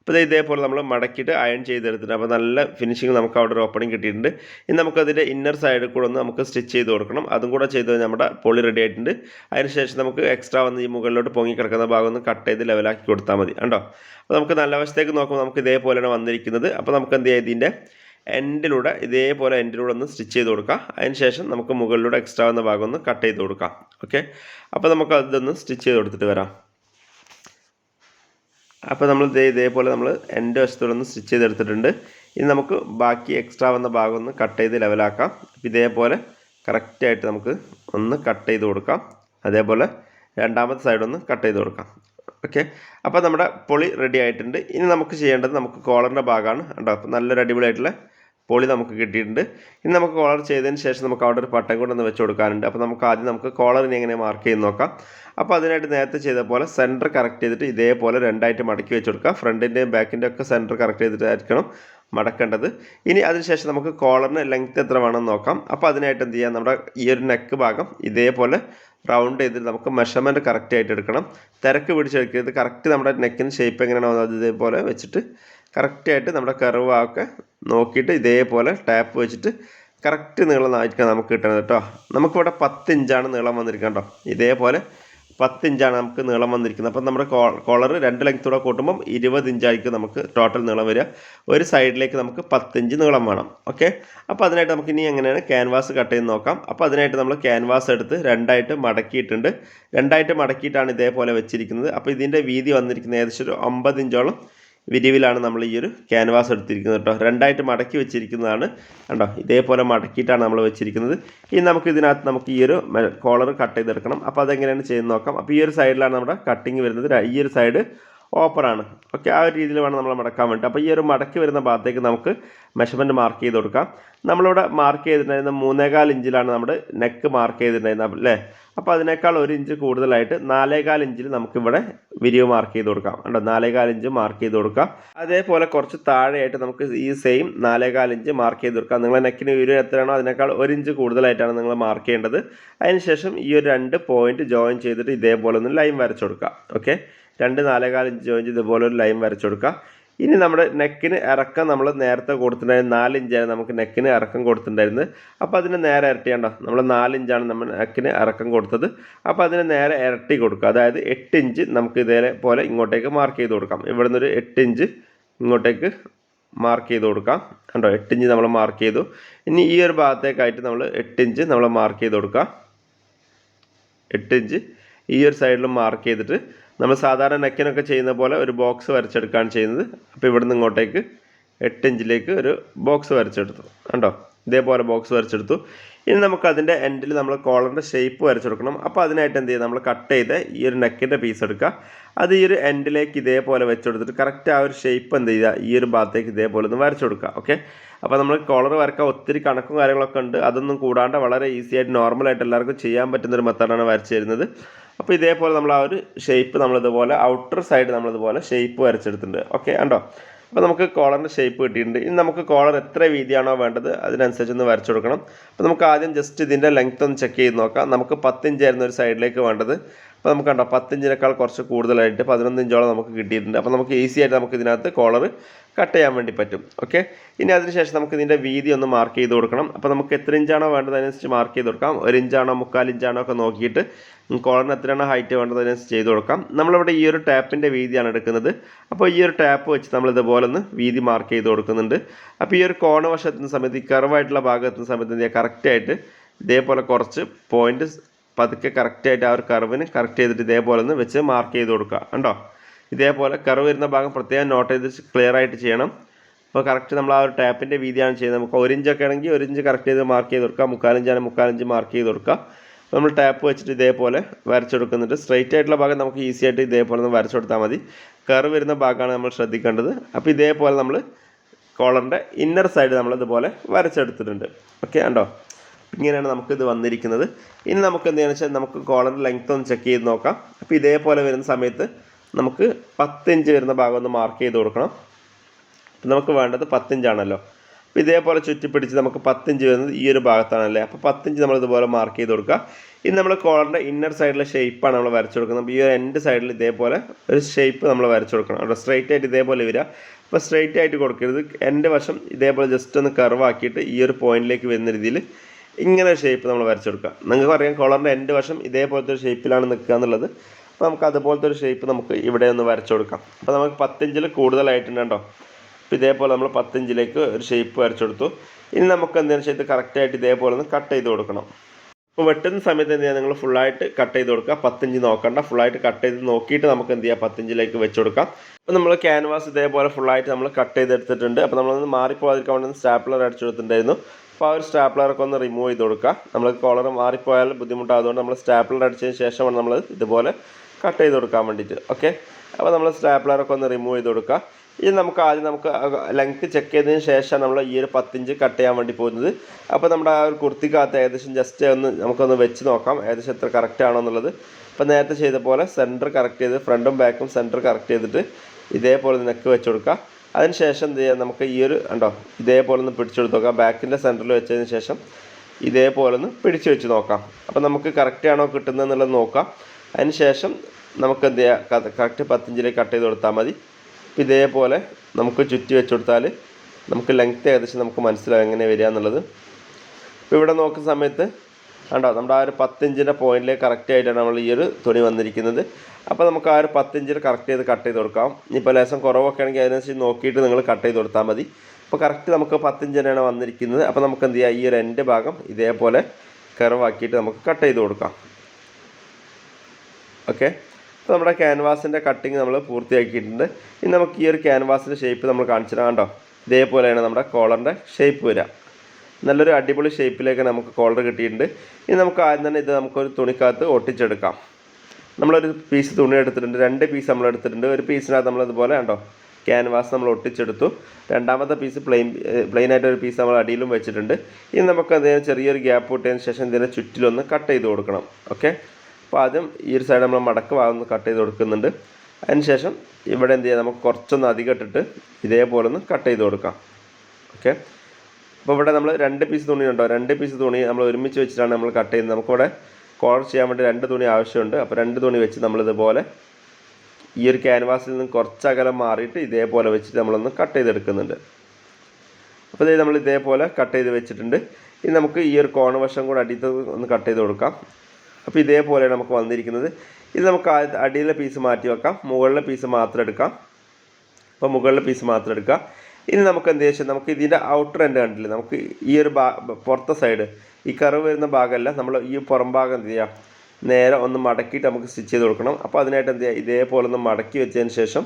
[SPEAKER 1] അപ്പോൾ ഇത് ഇതേപോലെ നമ്മൾ മടക്കിയിട്ട് അയൺ ചെയ്തെടുത്തിട്ട് അപ്പോൾ നല്ല ഫിനിഷിങ് നമുക്ക് അവിടെ ഒരു ഓപ്പണിംഗ് കിട്ടിയിട്ടുണ്ട്. ഇനി നമുക്കതിന്റെ ഇന്നർ സൈഡിൽ കൂടെ ഒന്ന് നമുക്ക് സ്റ്റിച്ച് ചെയ്ത് കൊടുക്കണം. അതും കൂടെ ചെയ്ത് നമ്മുടെ പൊളി റെഡി ആയിട്ടുണ്ട്. അതിനുശേഷം നമുക്ക് എക്സ്ട്രാ വന്ന് ഈ മുകളിലോട്ട് പൊങ്ങി കിടക്കുന്ന ഭാഗം ഒന്ന് കട്ട് ചെയ്ത് ലെവലാക്കി കൊടുത്താൽ മതി. കണ്ടോ? അപ്പോൾ നമുക്ക് നല്ല വശത്തേക്ക് നോക്കുമ്പോൾ നമുക്ക് ഇതേപോലെയാണ് വന്നിരിക്കുന്നത്. അപ്പോൾ നമുക്ക് എന്ത് ചെയ്യാം? ഇതിന്റെ എൻഡിലൂടെ ഇതേപോലെ എൻഡിലൂടെ ഒന്ന് സ്റ്റിച്ച് ചെയ്ത് കൊടുക്കാം. അതിനുശേഷം നമുക്ക് മുകളിലൂടെ എക്സ്ട്രാ വന്ന ഭാഗം ഒന്ന് കട്ട് ചെയ്ത് കൊടുക്കാം. ഓക്കെ അപ്പോൾ നമുക്ക് അതൊന്ന് സ്റ്റിച്ച് ചെയ്ത് കൊടുത്തിട്ട് വരാം. അപ്പോൾ നമ്മൾ ഇതേ ഇതേപോലെ നമ്മൾ എന്റെ വശത്തൂടെ ഒന്ന് സ്റ്റിച്ച് ചെയ്തെടുത്തിട്ടുണ്ട്. ഇനി നമുക്ക് ബാക്കി എക്സ്ട്രാ വന്ന ഭാഗം ഒന്ന് കട്ട് ചെയ്ത് ലെവലാക്കാം അപ്പോൾ ഇതേപോലെ കറക്റ്റായിട്ട് നമുക്ക് ഒന്ന് കട്ട് ചെയ്ത് കൊടുക്കാം. അതേപോലെ രണ്ടാമത്തെ സൈഡ് ഒന്ന് കട്ട് ചെയ്ത് കൊടുക്കാം. ഓക്കെ അപ്പോൾ നമ്മുടെ പൊളി റെഡി ആയിട്ടുണ്ട്. ഇനി നമുക്ക് ചെയ്യേണ്ടത് നമുക്ക് കോളറിന്റെ ഭാഗമാണ്. കേട്ടോ അപ്പോൾ നല്ലൊരു അടിപൊളിയായിട്ടുള്ള പൊളി നമുക്ക് കിട്ടിയിട്ടുണ്ട്. ഇനി നമുക്ക് കോളർ ചെയ്തതിന് ശേഷം നമുക്ക് അവിടെ ഒരു പട്ടം കൊണ്ടൊന്ന് വെച്ച് കൊടുക്കാനുണ്ട്. അപ്പോൾ നമുക്ക് ആദ്യം നമുക്ക് കോളറിനെ എങ്ങനെ മാർക്ക് ചെയ്ത് നോക്കാം. അപ്പോൾ അതിനായിട്ട് നേരത്തെ ചെയ്ത പോലെ സെന്റർ കറക്റ്റ് ചെയ്തിട്ട് ഇതേപോലെ രണ്ടായിട്ട് മടക്കി വെച്ച് കൊടുക്കുക. ഫ്രണ്ടിന്റെയും ബാക്കിന്റെയും ഒക്കെ സെന്റർ കറക്റ്റ് ചെയ്തിട്ടായിരിക്കണം മടക്കേണ്ടത്. ഇനി അതിനുശേഷം നമുക്ക് കോളറിന് ലെങ്ത് എത്ര വേണമെന്ന് നോക്കാം. അപ്പോൾ അതിനായിട്ട് എന്ത് ചെയ്യാം? നമ്മുടെ ഈ ഒരു നെക്ക് ഭാഗം ഇതേപോലെ റൗണ്ട് ചെയ്തിട്ട് നമുക്ക് മെഷർമെന്റ് കറക്റ്റ് ആയിട്ട് എടുക്കണം. തിരക്ക് പിടിച്ചെടുക്കരുത് കറക്റ്റ് നമ്മുടെ നെക്കിന് ഷേപ്പ് എങ്ങനെയാണോ അത് ഇതേപോലെ വെച്ചിട്ട് കറക്റ്റായിട്ട് നമ്മുടെ കർവ് നോക്കിയിട്ട് ഇതേപോലെ ടാപ്പ് വെച്ചിട്ട് കറക്റ്റ് നീളം ആയിരിക്കണം നമുക്ക് കിട്ടണം കേട്ടോ. നമുക്കിവിടെ പത്ത് ഇഞ്ചാണ് നീളം വന്നിരിക്കുന്നത് കേട്ടോ. ഇതേപോലെ പത്ത് ഇഞ്ചാണ് നമുക്ക് നീളം വന്നിരിക്കുന്നത്. അപ്പം നമ്മുടെ കോളർ രണ്ട് ലെങ്ത്തൂടെ കൂട്ടുമ്പം ഇരുപത് ഇഞ്ചായിരിക്കും നമുക്ക് ടോട്ടൽ നീളം വരിക. ഒരു സൈഡിലേക്ക് നമുക്ക് പത്തിഞ്ച് നീളം വേണം. ഓക്കെ അപ്പോൾ അതിനായിട്ട് നമുക്ക് ഇനി എങ്ങനെയാണ് ക്യാൻവാസ് കട്ട് ചെയ്ത് നോക്കാം. അപ്പോൾ അതിനായിട്ട് നമ്മൾ ക്യാൻവാസ് എടുത്ത് രണ്ടായിട്ട് മടക്കിയിട്ടുണ്ട്. രണ്ടായിട്ട് മടക്കിയിട്ടാണ് ഇതേപോലെ വെച്ചിരിക്കുന്നത്. അപ്പോൾ ഇതിന്റെ വീതി വന്നിരിക്കുന്നത് ഏകദേശം ഒരു അമ്പത് ഇഞ്ചോളം വിരിവിലാണ് നമ്മൾ ഈ ഒരു ക്യാൻവാസ് എടുത്തിരിക്കുന്നത് കേട്ടോ. രണ്ടായിട്ട് മടക്കി വെച്ചിരിക്കുന്നതാണ് കണ്ടോ? ഇതേപോലെ മടക്കിയിട്ടാണ് നമ്മൾ വെച്ചിരിക്കുന്നത്. ഇനി നമുക്ക് ഇതിനകത്ത് നമുക്ക് ഈ ഒരു കോളർ കട്ട് ചെയ്തെടുക്കണം. അപ്പോൾ അതെങ്ങനെയാണ് ചെയ്യുന്നത് നോക്കാം. അപ്പോൾ ഈ ഒരു സൈഡിലാണ് നമ്മുടെ കട്ടിങ് വരുന്നത്. ഈ ഒരു സൈഡ് ഓപ്പണാണ് ഓക്കെ ആ ഒരു രീതിയിൽ വേണം നമ്മൾ മടക്കാൻ വേണ്ടി അപ്പോൾ ഈ ഒരു മടക്കി വരുന്ന ഭാഗത്തേക്ക് നമുക്ക് മെഷർമെന്റ് മാർക്ക് ചെയ്ത് കൊടുക്കാം. നമ്മളിവിടെ മാർക്ക് ചെയ്തിട്ടുണ്ടായിരുന്ന മൂന്നേകാൽ ഇഞ്ചിലാണ് നമ്മുടെ നെക്ക് മാർക്ക് ചെയ്തിട്ടുണ്ടായിരുന്നത് അല്ലേ? അപ്പോൾ അതിനേക്കാൾ ഒരു ഇഞ്ച് കൂടുതലായിട്ട് നാലേകാൽ ഇഞ്ചിൽ നമുക്കിവിടെ വിരിവ് മാർക്ക് ചെയ്ത് കൊടുക്കാം. കണ്ടോ? നാലേകാൽ ഇഞ്ച് മാർക്ക് ചെയ്ത് കൊടുക്കാം. അതേപോലെ കുറച്ച് താഴെയായിട്ട് നമുക്ക് ഈ സെയിം നാലേകാൽ ഇഞ്ച് മാർക്ക് ചെയ്ത് കൊടുക്കാം. നിങ്ങളെ നെക്കിന് വിരിവ് എത്രയാണോ അതിനേക്കാൾ ഒരു ഇഞ്ച് കൂടുതലായിട്ടാണ് നിങ്ങൾ മാർക്ക് ചെയ്യേണ്ടത്. അതിനുശേഷം ഈ ഒരു രണ്ട് പോയിന്റ് ജോയിൻ ചെയ്തിട്ട് ഇതേപോലെ ഒന്ന് ലൈൻ വരച്ചു കൊടുക്കുക ഓക്കെ? രണ്ട് നാലേകാൽ ഇഞ്ച് ജോയിൻ ഇതുപോലെ ഒരു ലൈൻ വരച്ചു കൊടുക്കുക ഇനി നമ്മുടെ നെക്കിന് ഇറക്കം നമ്മൾ നേരത്തെ കൊടുത്തിട്ടുണ്ടായിരുന്നു നാല് ഇഞ്ചാണ് നമുക്ക് നെക്കിന് ഇറക്കം കൊടുത്തിട്ടുണ്ടായിരുന്നത്. അപ്പോൾ അതിന് നേരെ ഇരട്ടിയാണ്ടോ നമ്മൾ നാല് ഇഞ്ചാണ് നമ്മൾ നെക്കിന് ഇറക്കം കൊടുത്തത്. അപ്പോൾ അതിന് നേരെ ഇരട്ടി കൊടുക്കുക അതായത് എട്ട് ഇഞ്ച് നമുക്ക് ഇതേപോലെ ഇങ്ങോട്ടേക്ക് മാർക്ക് ചെയ്ത് കൊടുക്കാം. ഇവിടെ നിന്നൊരു എട്ട് ഇഞ്ച് ഇങ്ങോട്ടേക്ക് മാർക്ക് ചെയ്ത് കൊടുക്കാം. കണ്ടോ? എട്ട് ഇഞ്ച് നമ്മൾ മാർക്ക് ചെയ്തു. ഇനി ഈ ഒരു ഭാഗത്തേക്കായിട്ട് നമ്മൾ എട്ട് ഇഞ്ച് നമ്മൾ മാർക്ക് ചെയ്ത് കൊടുക്കാം. എട്ട് ഇഞ്ച് ഈ ഒരു സൈഡിലും മാർക്ക് ചെയ്തിട്ട് നമ്മൾ സാധാരണ നെക്കിനൊക്കെ ചെയ്യുന്ന പോലെ ഒരു ബോക്സ് വരച്ചെടുക്കുകയാണ് ചെയ്യുന്നത്. അപ്പോൾ ഇവിടെ നിന്ന് ഇങ്ങോട്ടേക്ക് എട്ട് ഇഞ്ചിലേക്ക് ഒരു ബോക്സ് വരച്ചെടുത്തു. കണ്ടോ? ഇതേപോലെ ബോക്സ് വരച്ചെടുത്തു. ഇനി നമുക്ക് അതിന്റെ എൻഡിൽ നമ്മൾ കോളറിന്റെ ഷേപ്പ് വരച്ചെടുക്കണം. അപ്പോൾ അതിനായിട്ട് എന്ത് ചെയ്യുക? നമ്മൾ കട്ട് ചെയ്ത് ഈ ഒരു നെക്കിന്റെ പീസ് എടുക്കുക. അത് ഈ ഒരു എൻഡിലേക്ക് ഇതേപോലെ വെച്ചെടുത്തിട്ട് കറക്റ്റ് ആ ഒരു ഷേപ്പ് എന്ത് ചെയ്യുക? ഈ ഒരു ഭാഗത്തേക്ക് ഇതേപോലെ ഒന്ന് വരച്ചു കൊടുക്കുക ഓക്കെ അപ്പോൾ നമ്മൾ കോളർ വരക്കാൻ ഒത്തിരി കണക്കും കാര്യങ്ങളൊക്കെ ഉണ്ട്. അതൊന്നും കൂടാണ്ട് വളരെ ഈസി ആയിട്ട് നോർമലായിട്ട് എല്ലാവർക്കും ചെയ്യാൻ പറ്റുന്ന ഒരു മെത്തേഡാണ് വരച്ചു തരുന്നത്. അപ്പോൾ ഇതേപോലെ നമ്മൾ ആ ഒരു ഷേപ്പ് നമ്മളിതുപോലെ ഔട്ടർ സൈഡ് നമ്മളിതുപോലെ ഷേപ്പ് വരച്ചെടുത്തിട്ടുണ്ട്. ഓക്കെ ഉണ്ടോ അപ്പോൾ നമുക്ക് കോളറിന്റെ ഷേപ്പ് കിട്ടിയിട്ടുണ്ട്. ഇനി നമുക്ക് കോളർ എത്ര വീതിയാണോ വേണ്ടത് അതിനനുസരിച്ച് ഒന്ന് വരച്ചു കൊടുക്കണം. അപ്പോൾ നമുക്ക് ആദ്യം ജസ്റ്റ് ഇതിന്റെ ലെങ്ത് ഒന്ന് ചെക്ക് ചെയ്ത് നോക്കാം. നമുക്ക് പത്തിഞ്ചായിരുന്നു ഒരു സൈഡിലേക്ക് വേണ്ടത്. അപ്പോൾ നമുക്ക് കണ്ടോ പത്തിഞ്ചിനേക്കാൾ കുറച്ച് കൂടുതലായിട്ട് പതിനൊന്ന് ഇഞ്ചോളം നമുക്ക് കിട്ടിയിട്ടുണ്ട്. അപ്പോൾ നമുക്ക് ഈസി ആയിട്ട് നമുക്ക് ഇതിനകത്ത് കോളർ കട്ട് ചെയ്യാൻ വേണ്ടി പറ്റും. ഓക്കെ ഇനി അതിനുശേഷം നമുക്ക് ഇതിന്റെ വീതി ഒന്ന് മാർക്ക് ചെയ്ത് കൊടുക്കണം. അപ്പോൾ നമുക്ക് എത്ര ഇഞ്ചാണോ വേണ്ടത് അതിനനുസരിച്ച് മാർക്ക് ചെയ്ത് കൊടുക്കാം. ഒരു ഇഞ്ചാണോ മുക്കാൽ ഇഞ്ചാണോ ഒക്കെ നോക്കിയിട്ട് കോളറിന് എത്രയാണോ ഹൈറ്റ് വേണ്ടത് അതിനനുസരിച്ച് ചെയ്ത് കൊടുക്കാം. നമ്മളിവിടെ ഈ ഒരു ടാപ്പിന്റെ വീതിയാണ് എടുക്കുന്നത്. അപ്പോൾ ഈ ഒരു ടാപ്പ് വെച്ച് നമ്മൾ ഇതുപോലെ ഒന്ന് വീതി മാർക്ക് ചെയ്ത് കൊടുക്കുന്നുണ്ട്. അപ്പോൾ ഈ ഒരു കോണവശത്തിന് സമയത്ത് ഈ കർവായിട്ടുള്ള ഭാഗത്തുന്ന സമയത്ത് കറക്റ്റായിട്ട് ഇതേപോലെ കുറച്ച് പോയിന്റ് പതുക്കെ കറക്റ്റായിട്ട് ആ ഒരു കർവിന് കറക്റ്റ് ചെയ്തിട്ട് ഇതേപോലെ ഒന്ന് വെച്ച് മാർക്ക് ചെയ്ത് കൊടുക്കുക. കണ്ടോ? ഇതേപോലെ കർവ് വരുന്ന ഭാഗം പ്രത്യേകം നോട്ട് ചെയ്ത് ക്ലിയർ ആയിട്ട് ചെയ്യണം. അപ്പോൾ കറക്റ്റ് നമ്മൾ ആ ഒരു ടാപ്പിന്റെ വീതിയാണ് ചെയ്യുന്നത്. നമുക്ക് ഒരു ഇഞ്ചൊക്കെ ആണെങ്കിൽ ഒരു ഇഞ്ച് കറക്റ്റ് ചെയ്ത് മാർക്ക് ചെയ്ത് കൊടുക്കുക. മുക്കാലഞ്ചാണെങ്കിൽ മുക്കാലിഞ്ച് മാർക്ക് ചെയ്ത് കൊടുക്കുക. നമ്മൾ ടാപ്പ് വെച്ചിട്ട് ഇതേപോലെ വരച്ചെടുക്കുന്നുണ്ട്. സ്ട്രൈറ്റ് ആയിട്ടുള്ള ഭാഗം നമുക്ക് ഈസി ആയിട്ട് ഇതേപോലെ ഒന്ന് വരച്ചെടുത്താൽ മതി. കർവ് വരുന്ന ഭാഗമാണ് നമ്മൾ ശ്രദ്ധിക്കേണ്ടത്. അപ്പോൾ ഇതേപോലെ നമ്മൾ കോളറിന്റെ ഇന്നർ സൈഡ് നമ്മൾ ഇതുപോലെ വരച്ചെടുത്തിട്ടുണ്ട്. ഓക്കെ ഉണ്ടോ ഇങ്ങനെയാണ് നമുക്കിത് വന്നിരിക്കുന്നത്. ഇനി നമുക്ക് എന്താണെന്ന് വെച്ചാൽ നമുക്ക് കോളർ ലെങ്ത് ഒന്ന് ചെക്ക് ചെയ്ത് നോക്കാം. അപ്പോൾ ഇതേപോലെ വരുന്ന സമയത്ത് നമുക്ക് പത്ത് ഇഞ്ച് വരുന്ന ഭാഗം ഒന്ന് മാർക്ക് ചെയ്ത് കൊടുക്കണം. അപ്പം നമുക്ക് വേണ്ടത് പത്തിഞ്ചാണല്ലോ. അപ്പോൾ ഇതേപോലെ ചുറ്റിപ്പിടിച്ച് നമുക്ക് പത്തിഞ്ച് വരുന്നത് ഈ ഒരു ഭാഗത്താണല്ലേ. അപ്പോൾ പത്തിഞ്ച് നമ്മൾ ഇതുപോലെ മാർക്ക് ചെയ്ത് കൊടുക്കുക. ഇനി നമ്മൾ കോളറിന്റെ ഇന്നർ സൈഡിലെ ഷേപ്പാണ് നമ്മൾ വരച്ചു കൊടുക്കുന്നത്. അപ്പോൾ ഈ ഒരു എൻഡ് സൈഡിൽ ഇതേപോലെ ഒരു ഷേപ്പ് നമ്മൾ വരച്ചു കൊടുക്കണം. അവിടെ സ്ട്രൈറ്റ് ആയിട്ട് ഇതേപോലെ വരിക. അപ്പോൾ സ്ട്രൈറ്റ് ആയിട്ട് കൊടുക്കരുത്. എന്റെ വശം ഇതേപോലെ ജസ്റ്റ് ഒന്ന് കർവ് ആക്കിയിട്ട് ഈ ഒരു പോയിന്റിലേക്ക് വരുന്ന രീതിയിൽ ഇങ്ങനെ ഷേപ്പ് നമ്മൾ വരച്ചെടുക്കുക നിങ്ങൾക്ക് അറിയാം കോളറിന്റെ എന്റെ വശം ഇതേപോലത്തെ ഒരു ഷേപ്പിലാണ് നിൽക്കുക എന്നുള്ളത്. അപ്പോൾ നമുക്ക് അതുപോലത്തെ ഒരു ഷേപ്പ് നമുക്ക് ഇവിടെ ഒന്ന് വരച്ചു കൊടുക്കാം അപ്പോൾ നമുക്ക് പത്തിഞ്ചിൽ കൂടുതലായിട്ടുണ്ട് കേട്ടോ. അപ്പോൾ ഇതേപോലെ നമ്മൾ പത്തിഞ്ചിലേക്ക് ഒരു ഷേപ്പ് വരച്ചെടുത്തു. ഇനി നമുക്ക് എന്തെങ്കിലും ചെയ്ത് കറക്റ്റായിട്ട് ഇതേപോലെ ഒന്ന് കട്ട് ചെയ്ത് കൊടുക്കണം. അപ്പോൾ വെട്ടുന്ന സമയത്ത് എന്ത് ചെയ്യുക നിങ്ങൾ ഫുള്ളായിട്ട് കട്ട് ചെയ്ത് കൊടുക്കുക. പത്തിഞ്ച് നോക്കണ്ട. ഫുള്ളായിട്ട് കട്ട് ചെയ്ത് നോക്കിയിട്ട് നമുക്ക് എന്ത് ചെയ്യാം? പത്തിഞ്ചിലേക്ക് വെച്ച് കൊടുക്കാം. അപ്പോൾ നമ്മൾ ക്യാൻവാസ് ഇതേപോലെ ഫുള്ളായിട്ട് നമ്മൾ കട്ട് ചെയ്തെടുത്തിട്ടുണ്ട് അപ്പോൾ നമ്മളൊന്ന് മാറിപ്പോകാതിരിക്കാൻ വേണ്ടി സ്റ്റാപ്ലർ അടിച്ചു കൊടുത്തിട്ടുണ്ടായിരുന്നു. അപ്പോൾ ആ ഒരു സ്റ്റാപ്ലറൊക്കെ ഒന്ന് റിമൂവ് ചെയ്ത് കൊടുക്കുക. നമ്മൾ കോളർ മാറിപ്പോയാൽ ബുദ്ധിമുട്ടായതുകൊണ്ട് നമ്മൾ സ്റ്റാപ്ലർ അടിച്ചതിന് ശേഷമാണ് നമ്മൾ ഇതുപോലെ കട്ട് ചെയ്ത് കൊടുക്കാൻ വേണ്ടിയിട്ട്. ഓക്കെ അപ്പോൾ നമ്മൾ സ്റ്റാപ്ലറൊക്കെ ഒന്ന് റിമൂവ് ചെയ്ത് കൊടുക്കുക. ഇനി നമുക്ക് ആദ്യം നമുക്ക് ലെങ്ത്ത് ചെക്ക് ചെയ്തതിന് ശേഷം നമ്മൾ ഈ ഒരു പത്തിഞ്ച് കട്ട് ചെയ്യാൻ വേണ്ടി പോകുന്നത്. അപ്പോൾ നമ്മുടെ ആ ഒരു കുർത്തിക്കകത്ത് ഏകദേശം ജസ്റ്റ് ഒന്ന് നമുക്കൊന്ന് വെച്ച് നോക്കാം ഏകദേശം എത്ര കറക്റ്റ് ആണോ എന്നുള്ളത്. അപ്പോൾ നേരത്തെ ചെയ്ത പോലെ സെന്റർ കറക്റ്റ് ചെയ്ത് ഫ്രണ്ടും ബാക്കും സെന്റർ കറക്റ്റ് ചെയ്തിട്ട് ഇതേപോലെ നെക്ക് വെച്ച് കൊടുക്കുക. അതിന് ശേഷം എന്ത് ചെയ്യാം? നമുക്ക് ഈ ഒരു ഉണ്ടോ ഇതേപോലെ ഒന്ന് പിടിച്ചെടുത്ത് നോക്കാം. ബാക്കിന്റെ സെന്ററിൽ വെച്ചതിന് ശേഷം ഇതേപോലെ ഒന്ന് പിടിച്ച് വെച്ച് നോക്കാം. അപ്പോൾ നമുക്ക് കറക്റ്റ് ആണോ കിട്ടുന്നത് എന്നുള്ളത് നോക്കാം. അതിന് ശേഷം നമുക്ക് എന്ത് ചെയ്യാം? കറക്റ്റ് പത്തിഞ്ചിലേക്ക് കട്ട് ചെയ്ത് കൊടുത്താൽ മതി. അപ്പോൾ ഇതേപോലെ നമുക്ക് ചുറ്റി വെച്ച് കൊടുത്താൽ നമുക്ക് ലെങ്ത്ത് ഏകദേശം നമുക്ക് മനസ്സിലാവും എങ്ങനെ വരിക എന്നുള്ളത്. ഇപ്പോൾ ഇവിടെ നോക്കുന്ന സമയത്ത് കണ്ടോ നമ്മുടെ ആ ഒരു പത്തിഞ്ചിന്റെ പോയിന്റിലെ കറക്റ്റ് ആയിട്ടാണ് നമ്മൾ ഈ ഒരു തുണി വന്നിരിക്കുന്നത്. അപ്പോൾ നമുക്ക് ആ ഒരു പത്തിഞ്ചിൽ കറക്റ്റ് ചെയ്ത് കട്ട് ചെയ്ത് കൊടുക്കാം. ഇനിയിപ്പോൾ ലേശം കുറവൊക്കെ ആണെങ്കിൽ അതിനനുസരിച്ച് നോക്കിയിട്ട് നിങ്ങൾ കട്ട് ചെയ്ത് കൊടുത്താൽ മതി. അപ്പോൾ കറക്റ്റ് നമുക്ക് പത്തിഞ്ചിനാണ് വന്നിരിക്കുന്നത്. അപ്പോൾ നമുക്ക് എന്ത് ചെയ്യാം? ഈ ഒരു എന്റെ ഭാഗം ഇതേപോലെ കറവാക്കിയിട്ട് നമുക്ക് കട്ട് ചെയ്ത് കൊടുക്കാം. ഓക്കെ അപ്പോൾ നമ്മുടെ ക്യാൻവാസിന്റെ കട്ടിങ് നമ്മൾ പൂർത്തിയാക്കിയിട്ടുണ്ട്. ഇനി നമുക്ക് ഈ ഒരു ക്യാൻവാസിന്റെ ഷേപ്പ് നമ്മൾ കാണിച്ചു കണ്ടോ? ഇതേപോലെയാണ് നമ്മുടെ കോളറിന്റെ ഷേപ്പ് വരിക. നല്ലൊരു അടിപൊളി ഷേപ്പിലേക്ക് നമുക്ക് കോളർ കിട്ടിയിട്ടുണ്ട്. ഇനി നമുക്ക് ആദ്യം തന്നെ ഇത് നമുക്കൊരു തുണിക്കകത്ത് ഒട്ടിച്ചെടുക്കാം. നമ്മളൊരു പീസ് തുണി എടുത്തിട്ടുണ്ട്. രണ്ട് പീസ് നമ്മൾ എടുത്തിട്ടുണ്ട്. ഒരു പീസിനകത്ത് നമ്മളിതുപോലെ കണ്ടോ? ക്യാൻവാസ് നമ്മൾ ഒട്ടിച്ചെടുത്തു. രണ്ടാമത്തെ പീസ് പ്ലെയിൻ പ്ലെയിൻ ആയിട്ട് ഒരു പീസ് നമ്മൾ അടിയിലും വെച്ചിട്ടുണ്ട്. ഇനി നമുക്ക് അതിന് ചെറിയൊരു ഗ്യാപ്പ് ഇട്ടതിന് ശേഷം ഇതിനെ ചുറ്റിലൊന്ന് കട്ട് ചെയ്ത് കൊടുക്കണം. ഓക്കെ അപ്പോൾ ആദ്യം ഈ ഒരു സൈഡ് നമ്മൾ മടക്ക് ഭാഗം കട്ട് ചെയ്ത് കൊടുക്കുന്നുണ്ട്. അതിനുശേഷം ഇവിടെ എന്ത് ചെയ്യാം? നമുക്ക് കുറച്ചൊന്ന് അധികം ഇട്ടിട്ട് ഇതേപോലെ ഒന്ന് കട്ട് ചെയ്ത് കൊടുക്കാം. ഓക്കെ അപ്പോൾ ഇവിടെ നമ്മൾ രണ്ട് പീസ് തുണി ഉണ്ടോ? രണ്ട് പീസ് തുണി നമ്മൾ ഒരുമിച്ച് വെച്ചിട്ടാണ് നമ്മൾ കട്ട് ചെയ്യുന്നത്. നമുക്കിവിടെ കോളർ ചെയ്യാൻ വേണ്ടി രണ്ട് തുണി ആവശ്യമുണ്ട്. അപ്പോൾ രണ്ട് തുണി വെച്ച് നമ്മളിതുപോലെ ഈ ഒരു ക്യാൻവാസിൽ നിന്ന് കുറച്ച് അകലം മാറിയിട്ട് ഇതേപോലെ വെച്ചിട്ട് നമ്മളൊന്ന് കട്ട് ചെയ്തെടുക്കുന്നുണ്ട് അപ്പോൾ ഇത് നമ്മൾ ഇതേപോലെ കട്ട് ചെയ്ത് വെച്ചിട്ടുണ്ട്. ഇനി നമുക്ക് ഈ ഒരു കോണ വശം കൂടെ അടിയത്ത് ഒന്ന് കട്ട് ചെയ്ത് കൊടുക്കാം. അപ്പോൾ ഇതേപോലെയാണ് നമുക്ക് വന്നിരിക്കുന്നത്. ഇത് നമുക്ക് അടിയിലെ പീസ് മാറ്റി വെക്കാം. മുകളിലെ പീസ് മാത്രം എടുക്കാം. അപ്പോൾ മുകളിലെ പീസ് മാത്രം എടുക്കാം ഇനി നമുക്ക് എന്ത് ചെയ്യാം? നമുക്ക് ഇതിന്റെ ഔട്ടർ എൻഡ് കണ്ടില്ലേ? നമുക്ക് ഈ ഒരു ഭാ പുറത്തെ സൈഡ് ഈ കറവ് വരുന്ന ഭാഗമല്ല. നമ്മൾ ഈ പുറം ഭാഗം എന്ത് ചെയ്യാം? നേരെ ഒന്ന് മടക്കിയിട്ട് നമുക്ക് സ്റ്റിച്ച് ചെയ്ത് കൊടുക്കണം. അപ്പോൾ അതിനായിട്ട് എന്ത് ചെയ്യുക ഇതേപോലെ ഒന്ന് മടക്കി വെച്ചതിന് ശേഷം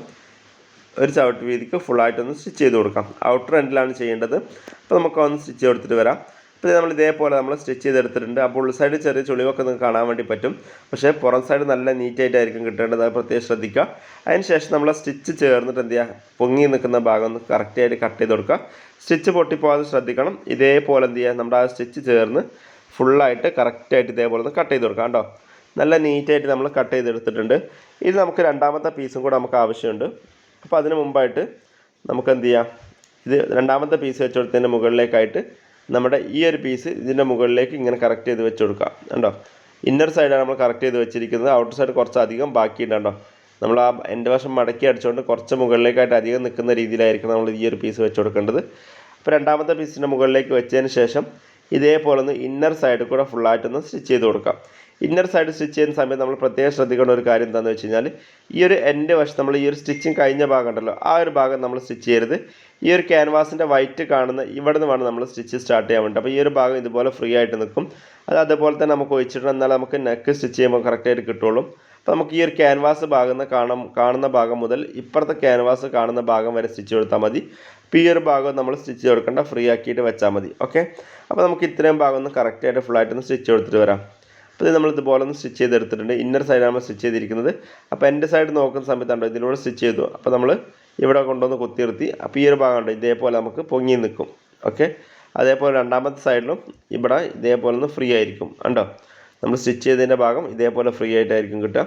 [SPEAKER 1] ഒരു ചവിട്ട് വീതിക്ക് ഫുള്ളായിട്ടൊന്ന് സ്റ്റിച്ച് ചെയ്ത് കൊടുക്കാം. ഔട്ടർ എൻഡിലാണ് ചെയ്യേണ്ടത്. അപ്പോൾ നമുക്ക് ഒന്ന് സ്റ്റിച്ച് കൊടുത്തിട്ട് വരാം. ഇത് നമ്മൾ ഇതേപോലെ നമ്മൾ സ്റ്റിച്ച് ചെയ്തെടുത്തിട്ടുണ്ട്. അപ്പോൾ ഉൾ സൈഡ് ചെറിയ ചുളിവൊക്കെ നിങ്ങൾക്ക് കാണാൻ വേണ്ടി പറ്റും. പക്ഷേ പുറം സൈഡ് നല്ല നീറ്റായിട്ടായിരിക്കും കിട്ടേണ്ടത്. അത് പ്രത്യേകം ശ്രദ്ധിക്കുക. അതിന് ശേഷം നമ്മൾ സ്റ്റിച്ച് ചേർന്നിട്ട് എന്ത് ചെയ്യുക പൊങ്ങി നിൽക്കുന്ന ഭാഗം ഒന്ന് കറക്റ്റായിട്ട് കട്ട് ചെയ്ത് കൊടുക്കുക. സ്റ്റിച്ച് പൊട്ടിപ്പോകാതെ ശ്രദ്ധിക്കണം. ഇതേപോലെ എന്ത് ചെയ്യുക? നമ്മുടെ ആ സ്റ്റിച്ച് ചേർന്ന് ഫുള്ളായിട്ട് കറക്റ്റായിട്ട് ഇതേപോലെ ഒന്ന് കട്ട് ചെയ്ത് കൊടുക്കാം കേട്ടോ. നല്ല നീറ്റായിട്ട് നമ്മൾ കട്ട് ചെയ്തെടുത്തിട്ടുണ്ട്. ഇത് നമുക്ക് രണ്ടാമത്തെ പീസും കൂടെ നമുക്ക് ആവശ്യമുണ്ട്. അപ്പോൾ അതിന് മുമ്പായിട്ട് നമുക്ക് എന്ത് ചെയ്യാം? ഇത് രണ്ടാമത്തെ പീസ് വെച്ച് കൊടുത്തതിന്റെ മുകളിലേക്കായിട്ട് നമ്മുടെ ഈ ഒരു പീസ് ഇതിന്റെ മുകളിലേക്ക് ഇങ്ങനെ കറക്റ്റ് ചെയ്ത് വെച്ച് കൊടുക്കാം. കണ്ടോ? ഇന്നർ സൈഡാണ് നമ്മൾ കറക്റ്റ് ചെയ്ത് വെച്ചിരിക്കുന്നത്. ഔട്ടർ സൈഡ് കുറച്ച് അധികം ബാക്കിയുണ്ട് കണ്ടോ? നമ്മൾ ആ എന്റെ വശം മടക്കി അടിച്ചുകൊണ്ട് കുറച്ച് മുകളിലേക്കായിട്ട് അധികം നിൽക്കുന്ന രീതിയിലായിരിക്കും നമ്മൾ ഈ ഒരു പീസ് വെച്ച് കൊടുക്കേണ്ടത്. അപ്പോൾ രണ്ടാമത്തെ പീസിന്റെ മുകളിലേക്ക് വെച്ചതിന് ശേഷം ഇതേപോലെ ഒന്ന് ഇന്നർ സൈഡ് കൂടെ ഫുള്ളായിട്ടൊന്ന് സ്റ്റിച്ച് ചെയ്ത് കൊടുക്കാം. ഇന്നർ സൈഡ് സ്റ്റിച്ച് ചെയ്യുന്ന സമയത്ത് നമ്മൾ പ്രത്യേകം ശ്രദ്ധിക്കേണ്ട ഒരു കാര്യം എന്താണെന്ന് വെച്ച് കഴിഞ്ഞാൽ ഈ ഒരു എന്റെ വശം നമ്മൾ ഈ ഒരു സ്റ്റിച്ചിങ് കഴിഞ്ഞ ഭാഗം ഉണ്ടല്ലോ ആ ഒരു ഭാഗം നമ്മൾ സ്റ്റിച്ച് ചെയ്യരുത്. ഈ ഒരു ക്യാൻവാസിന്റെ വൈറ്റ് കാണുന്ന ഇവിടെ നിന്ന് വേണം നമ്മൾ സ്റ്റിച്ച് സ്റ്റാർട്ട് ചെയ്യാൻ വേണ്ടി. അപ്പോൾ ഈ ഒരു ഭാഗം ഇതുപോലെ ഫ്രീ ആയിട്ട് നിൽക്കും. അത് അതുപോലെ തന്നെ നമുക്ക് ഒഴിച്ചിട്ട് എന്നാൽ നമുക്ക് നെക്ക് സ്റ്റിച്ച് ചെയ്യുമ്പോൾ കറക്റ്റായിട്ട് കിട്ടുള്ളൂ അപ്പോൾ നമുക്ക് ഈ ഒരു ക്യാൻവാസ് ഭാഗം കാണാം കാണുന്ന ഭാഗം മുതൽ ഇപ്പുറത്തെ ക്യാൻവാസ് കാണുന്ന ഭാഗം വരെ സ്റ്റിച്ച് കൊടുത്താൽ മതി. അപ്പോൾ ഈ ഒരു ഭാഗം നമ്മൾ സ്റ്റിച്ച് കൊടുക്കേണ്ട ഫ്രീ ആക്കിയിട്ട് വെച്ചാൽ മതി. ഓക്കെ അപ്പോൾ നമുക്ക് ഇത്രയും ഭാഗം ഒന്ന് കറക്റ്റായിട്ട് ഫുള്ളായിട്ട് സ്റ്റിച്ച് കൊടുത്തിട്ട് വരാം. അപ്പോൾ നമ്മൾ ഇതുപോലെ ഒന്ന് സ്റ്റിച്ച് ചെയ്തെടുത്തിട്ടുണ്ട്. ഇന്നർ സൈഡാണ് സ്റ്റിച്ച് ചെയ്തിരിക്കുന്നത്. അപ്പോൾ എന്റെ സൈഡ് നോക്കുന്ന സമയത്താണ്ടോ ഇതിലൂടെ സ്റ്റിച്ച് ചെയ്തു. അപ്പോൾ നമ്മൾ ഇവിടെ കൊണ്ടുവന്ന് കുത്തി നിർത്തി അപ്പോൾ ഈ ഒരു ഭാഗം ഉണ്ട് ഇതേപോലെ നമുക്ക് പൊങ്ങി നിൽക്കും. ഓക്കെ അതേപോലെ രണ്ടാമത്തെ സൈഡിലും ഇവിടെ ഇതേപോലെ ഒന്ന് ഫ്രീ ആയിരിക്കും. കണ്ടോ? നമ്മൾ സ്റ്റിച്ച് ചെയ്തതിന്റെ ഭാഗം ഇതേപോലെ ഫ്രീ ആയിട്ടായിരിക്കും കിട്ടുക.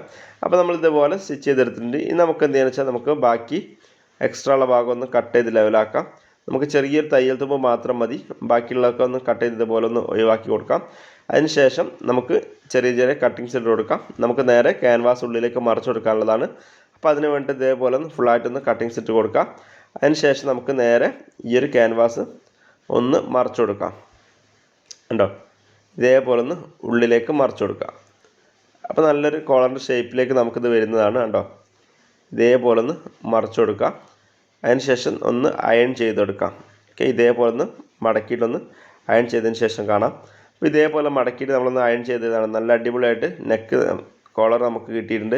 [SPEAKER 1] അപ്പോൾ നമ്മൾ ഇതേപോലെ സ്റ്റിച്ച് ചെയ്തെടുത്തിട്ടുണ്ട്. ഇനി നമുക്ക് എന്ത് ചെയ്യുക വെച്ചാൽ നമുക്ക് ബാക്കി എക്സ്ട്രാ ഉള്ള ഭാഗം ഒന്ന് കട്ട് ചെയ്ത് ലെവലാക്കാം നമുക്ക് ചെറിയൊരു തയ്യൽ തുമ്പ് മാത്രം മതി. ബാക്കിയുള്ളതൊക്കെ ഒന്ന് കട്ട് ചെയ്ത് ഇതുപോലെ ഒന്ന് ഒഴിവാക്കി കൊടുക്കാം. അതിനുശേഷം നമുക്ക് ചെറിയ ചെറിയ കട്ടിങ്സ് ഇട്ട് കൊടുക്കാം. നമുക്ക് നേരെ ക്യാൻവാസ് ഉള്ളിലേക്ക് മറച്ചു കൊടുക്കാനുള്ളതാണ്. അപ്പോൾ അതിന് വേണ്ടി ഇതേപോലെ ഒന്ന് ഫുള്ളായിട്ടൊന്ന് കട്ടിങ്സ് ഇട്ട് കൊടുക്കാം. അതിനുശേഷം നമുക്ക് നേരെ ഈ ഒരു ക്യാൻവാസ് ഒന്ന് മറച്ചു കൊടുക്കാം. ഉണ്ടോ ഇതേപോലെ ഒന്ന് ഉള്ളിലേക്ക് മറച്ചു കൊടുക്കാം. അപ്പോൾ നല്ലൊരു കോളറിന്റെ ഷേപ്പിലേക്ക് നമുക്കിത് വരുന്നതാണ് കണ്ടോ? ഇതേപോലെ ഒന്ന് മറച്ചു കൊടുക്കാം. അതിനുശേഷം ഒന്ന് അയൺ ചെയ്തെടുക്കാം. ഓക്കെ ഇതേപോലെ ഒന്ന് മടക്കിയിട്ടൊന്ന് അയൺ ചെയ്തതിന് ശേഷം കാണാം. അപ്പോൾ ഇതേപോലെ മടക്കിയിട്ട് നമ്മളൊന്ന് അയൺ ചെയ്തതാണ്. നല്ല അടിപൊളിയായിട്ട് നെക്ക് കോളർ നമുക്ക് കിട്ടിയിട്ടുണ്ട്.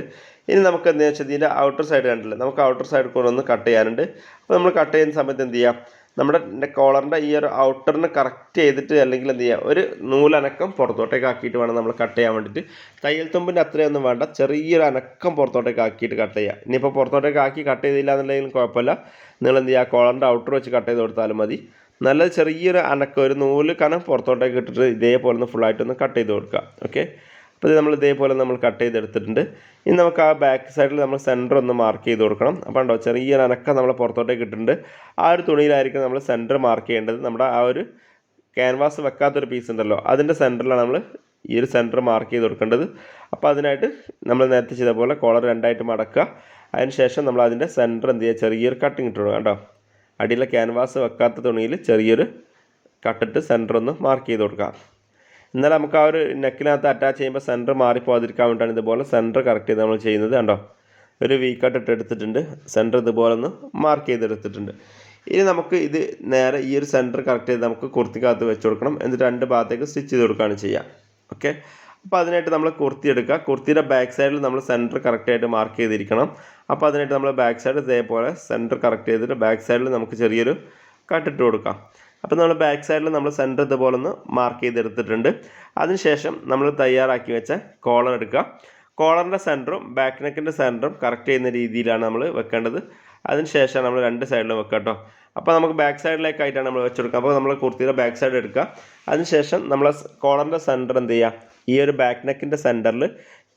[SPEAKER 1] ഇനി നമുക്ക് എന്താ വെച്ചാൽ ഇതിന്റെ ഔട്ടർ സൈഡ് കണ്ടില്ലേ? നമുക്ക് ഔട്ടർ സൈഡ് കൂടെ ഒന്ന് കട്ട് ചെയ്യാനുണ്ട്. അപ്പോൾ നമ്മൾ കട്ട് ചെയ്യുന്ന സമയത്ത് എന്ത് ചെയ്യാം? നമ്മുടെ കോളറിന്റെ ഈ ഒരു ഔട്ടറിന് കറക്റ്റ് ചെയ്തിട്ട് അല്ലെങ്കിൽ എന്ത് ചെയ്യുക ഒരു നൂലനക്കം പുറത്തോട്ടേക്ക് ആക്കിയിട്ട് വേണം നമ്മൾ കട്ട് ചെയ്യാൻ വേണ്ടിയിട്ട്. തയ്യൽ തുമ്പിന്റെ അത്രയൊന്നും വേണ്ട. ചെറിയൊരു അനക്കം പുറത്തോട്ടേക്ക് ആക്കിയിട്ട് കട്ട് ചെയ്യുക ഇനിയിപ്പോൾ പുറത്തോട്ടേക്ക് ആക്കി കട്ട് ചെയ്തില്ല എന്നുണ്ടെങ്കിലും കുഴപ്പമില്ല. നിങ്ങൾ എന്ത് ചെയ്യുക കോളറിന്റെ ഔട്ടർ വെച്ച് കട്ട് ചെയ്ത് കൊടുത്താലും മതി. നല്ല ചെറിയൊരു അനക്ക ഒരു നൂൽ കനം പുറത്തോട്ടേക്ക് ഇട്ടിട്ട് ഇതേപോലെ ഒന്ന് ഫുള്ളായിട്ടൊന്ന് കട്ട് ചെയ്ത് കൊടുക്കുക ഓക്കെ അപ്പോൾ ഇത് നമ്മൾ ഇതേപോലെ നമ്മൾ കട്ട് ചെയ്തെടുത്തിട്ടുണ്ട്. ഇനി നമുക്ക് ആ ബാക്ക് സൈഡിൽ നമ്മൾ സെന്റർ ഒന്ന് മാർക്ക് ചെയ്ത് കൊടുക്കണം. അപ്പോൾ ഉണ്ടോ ചെറിയൊരു അനക്ക നമ്മൾ പുറത്തോട്ടേക്ക് ഇട്ടിട്ടുണ്ട്. ആ ഒരു തുണിയിലായിരിക്കും നമ്മൾ സെന്റർ മാർക്ക് ചെയ്യേണ്ടത്. നമ്മുടെ ആ ഒരു ക്യാൻവാസ് വെക്കാത്തൊരു പീസ് ഉണ്ടല്ലോ അതിന്റെ സെന്ററിലാണ് നമ്മൾ ഈ ഒരു സെന്റർ മാർക്ക് ചെയ്ത് കൊടുക്കേണ്ടത്. അപ്പോൾ അതിനായിട്ട് നമ്മൾ നേരത്തെ ചെയ്ത പോലെ കോളർ രണ്ടായിട്ട് മടക്കുക. അതിന് ശേഷം നമ്മൾ അതിന്റെ സെന്റർ എന്ത് ചെയ്യുക? ചെറിയൊരു കട്ടിങ് ഇട്ട് കൊടുക്കുക. കേട്ടോ അടിയിലെ ക്യാൻവാസ് വെക്കാത്ത തുണിയിൽ ചെറിയൊരു കട്ടിട്ട് സെന്റർ ഒന്ന് മാർക്ക് ചെയ്ത് കൊടുക്കുക. എന്നാൽ നമുക്ക് ആ ഒരു നെക്കിനകത്ത് അറ്റാച്ച് ചെയ്യുമ്പോൾ സെന്റർ മാറിപ്പോകാതിരിക്കാൻ വേണ്ടിയിട്ടാണ് ഇതുപോലെ സെന്റർ കറക്റ്റ് ചെയ്ത് നമ്മൾ ചെയ്യുന്നത് കണ്ടോ? ഒരു വി കട്ട് ഇട്ട് എടുത്തിട്ടുണ്ട്. സെന്റർ ഇതുപോലെ ഒന്ന് മാർക്ക് ചെയ്തെടുത്തിട്ടുണ്ട് ഇനി നമുക്ക് ഇത് നേരെ ഈ ഒരു സെന്റർ കറക്റ്റ് ചെയ്ത് നമുക്ക് കുർത്തിക്കകത്ത് വെച്ച് കൊടുക്കണം. എന്നിട്ട് രണ്ട് ഭാഗത്തേക്ക് സ്റ്റിച്ച് ചെയ്ത് കൊടുക്കുകയാണ് ചെയ്യുക. ഓക്കെ അപ്പോൾ അതിനായിട്ട് നമ്മൾ കുർത്തി എടുക്കുക. കുർത്തിയുടെ ബാക്ക് സൈഡിൽ നമ്മൾ സെന്റർ കറക്റ്റായിട്ട് മാർക്ക് ചെയ്തിരിക്കണം. അപ്പോൾ അതിനായിട്ട് നമ്മൾ ബാക്ക് സൈഡ് ഇതേപോലെ സെന്റർ കറക്റ്റ് ചെയ്തിട്ട് ബാക്ക് സൈഡിൽ നമുക്ക് ചെറിയൊരു കട്ടിട്ട് കൊടുക്കാം. അപ്പോൾ നമ്മൾ ബാക്ക് സൈഡിൽ നമ്മൾ സെന്റർ ഇതുപോലെ ഒന്ന് മാർക്ക് ചെയ്തെടുത്തിട്ടുണ്ട്. അതിനുശേഷം നമ്മൾ തയ്യാറാക്കി വെച്ച കോളർ എടുക്കുക. കോളറിന്റെ സെന്ററും ബാക്ക് നെക്കിന്റെ സെന്ററും കറക്റ്റ് ചെയ്യുന്ന രീതിയിലാണ് നമ്മൾ വെക്കേണ്ടത്. അതിനുശേഷം നമ്മൾ രണ്ട് സൈഡിലും വെക്കുക കേട്ടോ അപ്പോൾ നമുക്ക് ബാക്ക് സൈഡിലേക്കായിട്ടാണ് നമ്മൾ വെച്ചെടുക്കുക. അപ്പോൾ നമ്മൾ കുർത്തിയുടെ ബാക്ക് സൈഡ് എടുക്കുക. അതിനുശേഷം നമ്മൾ കോളറിന്റെ സെന്റർ എന്ത് ചെയ്യുക? ഈ ഒരു ബാക്ക് നെക്കിന്റെ സെന്ററിൽ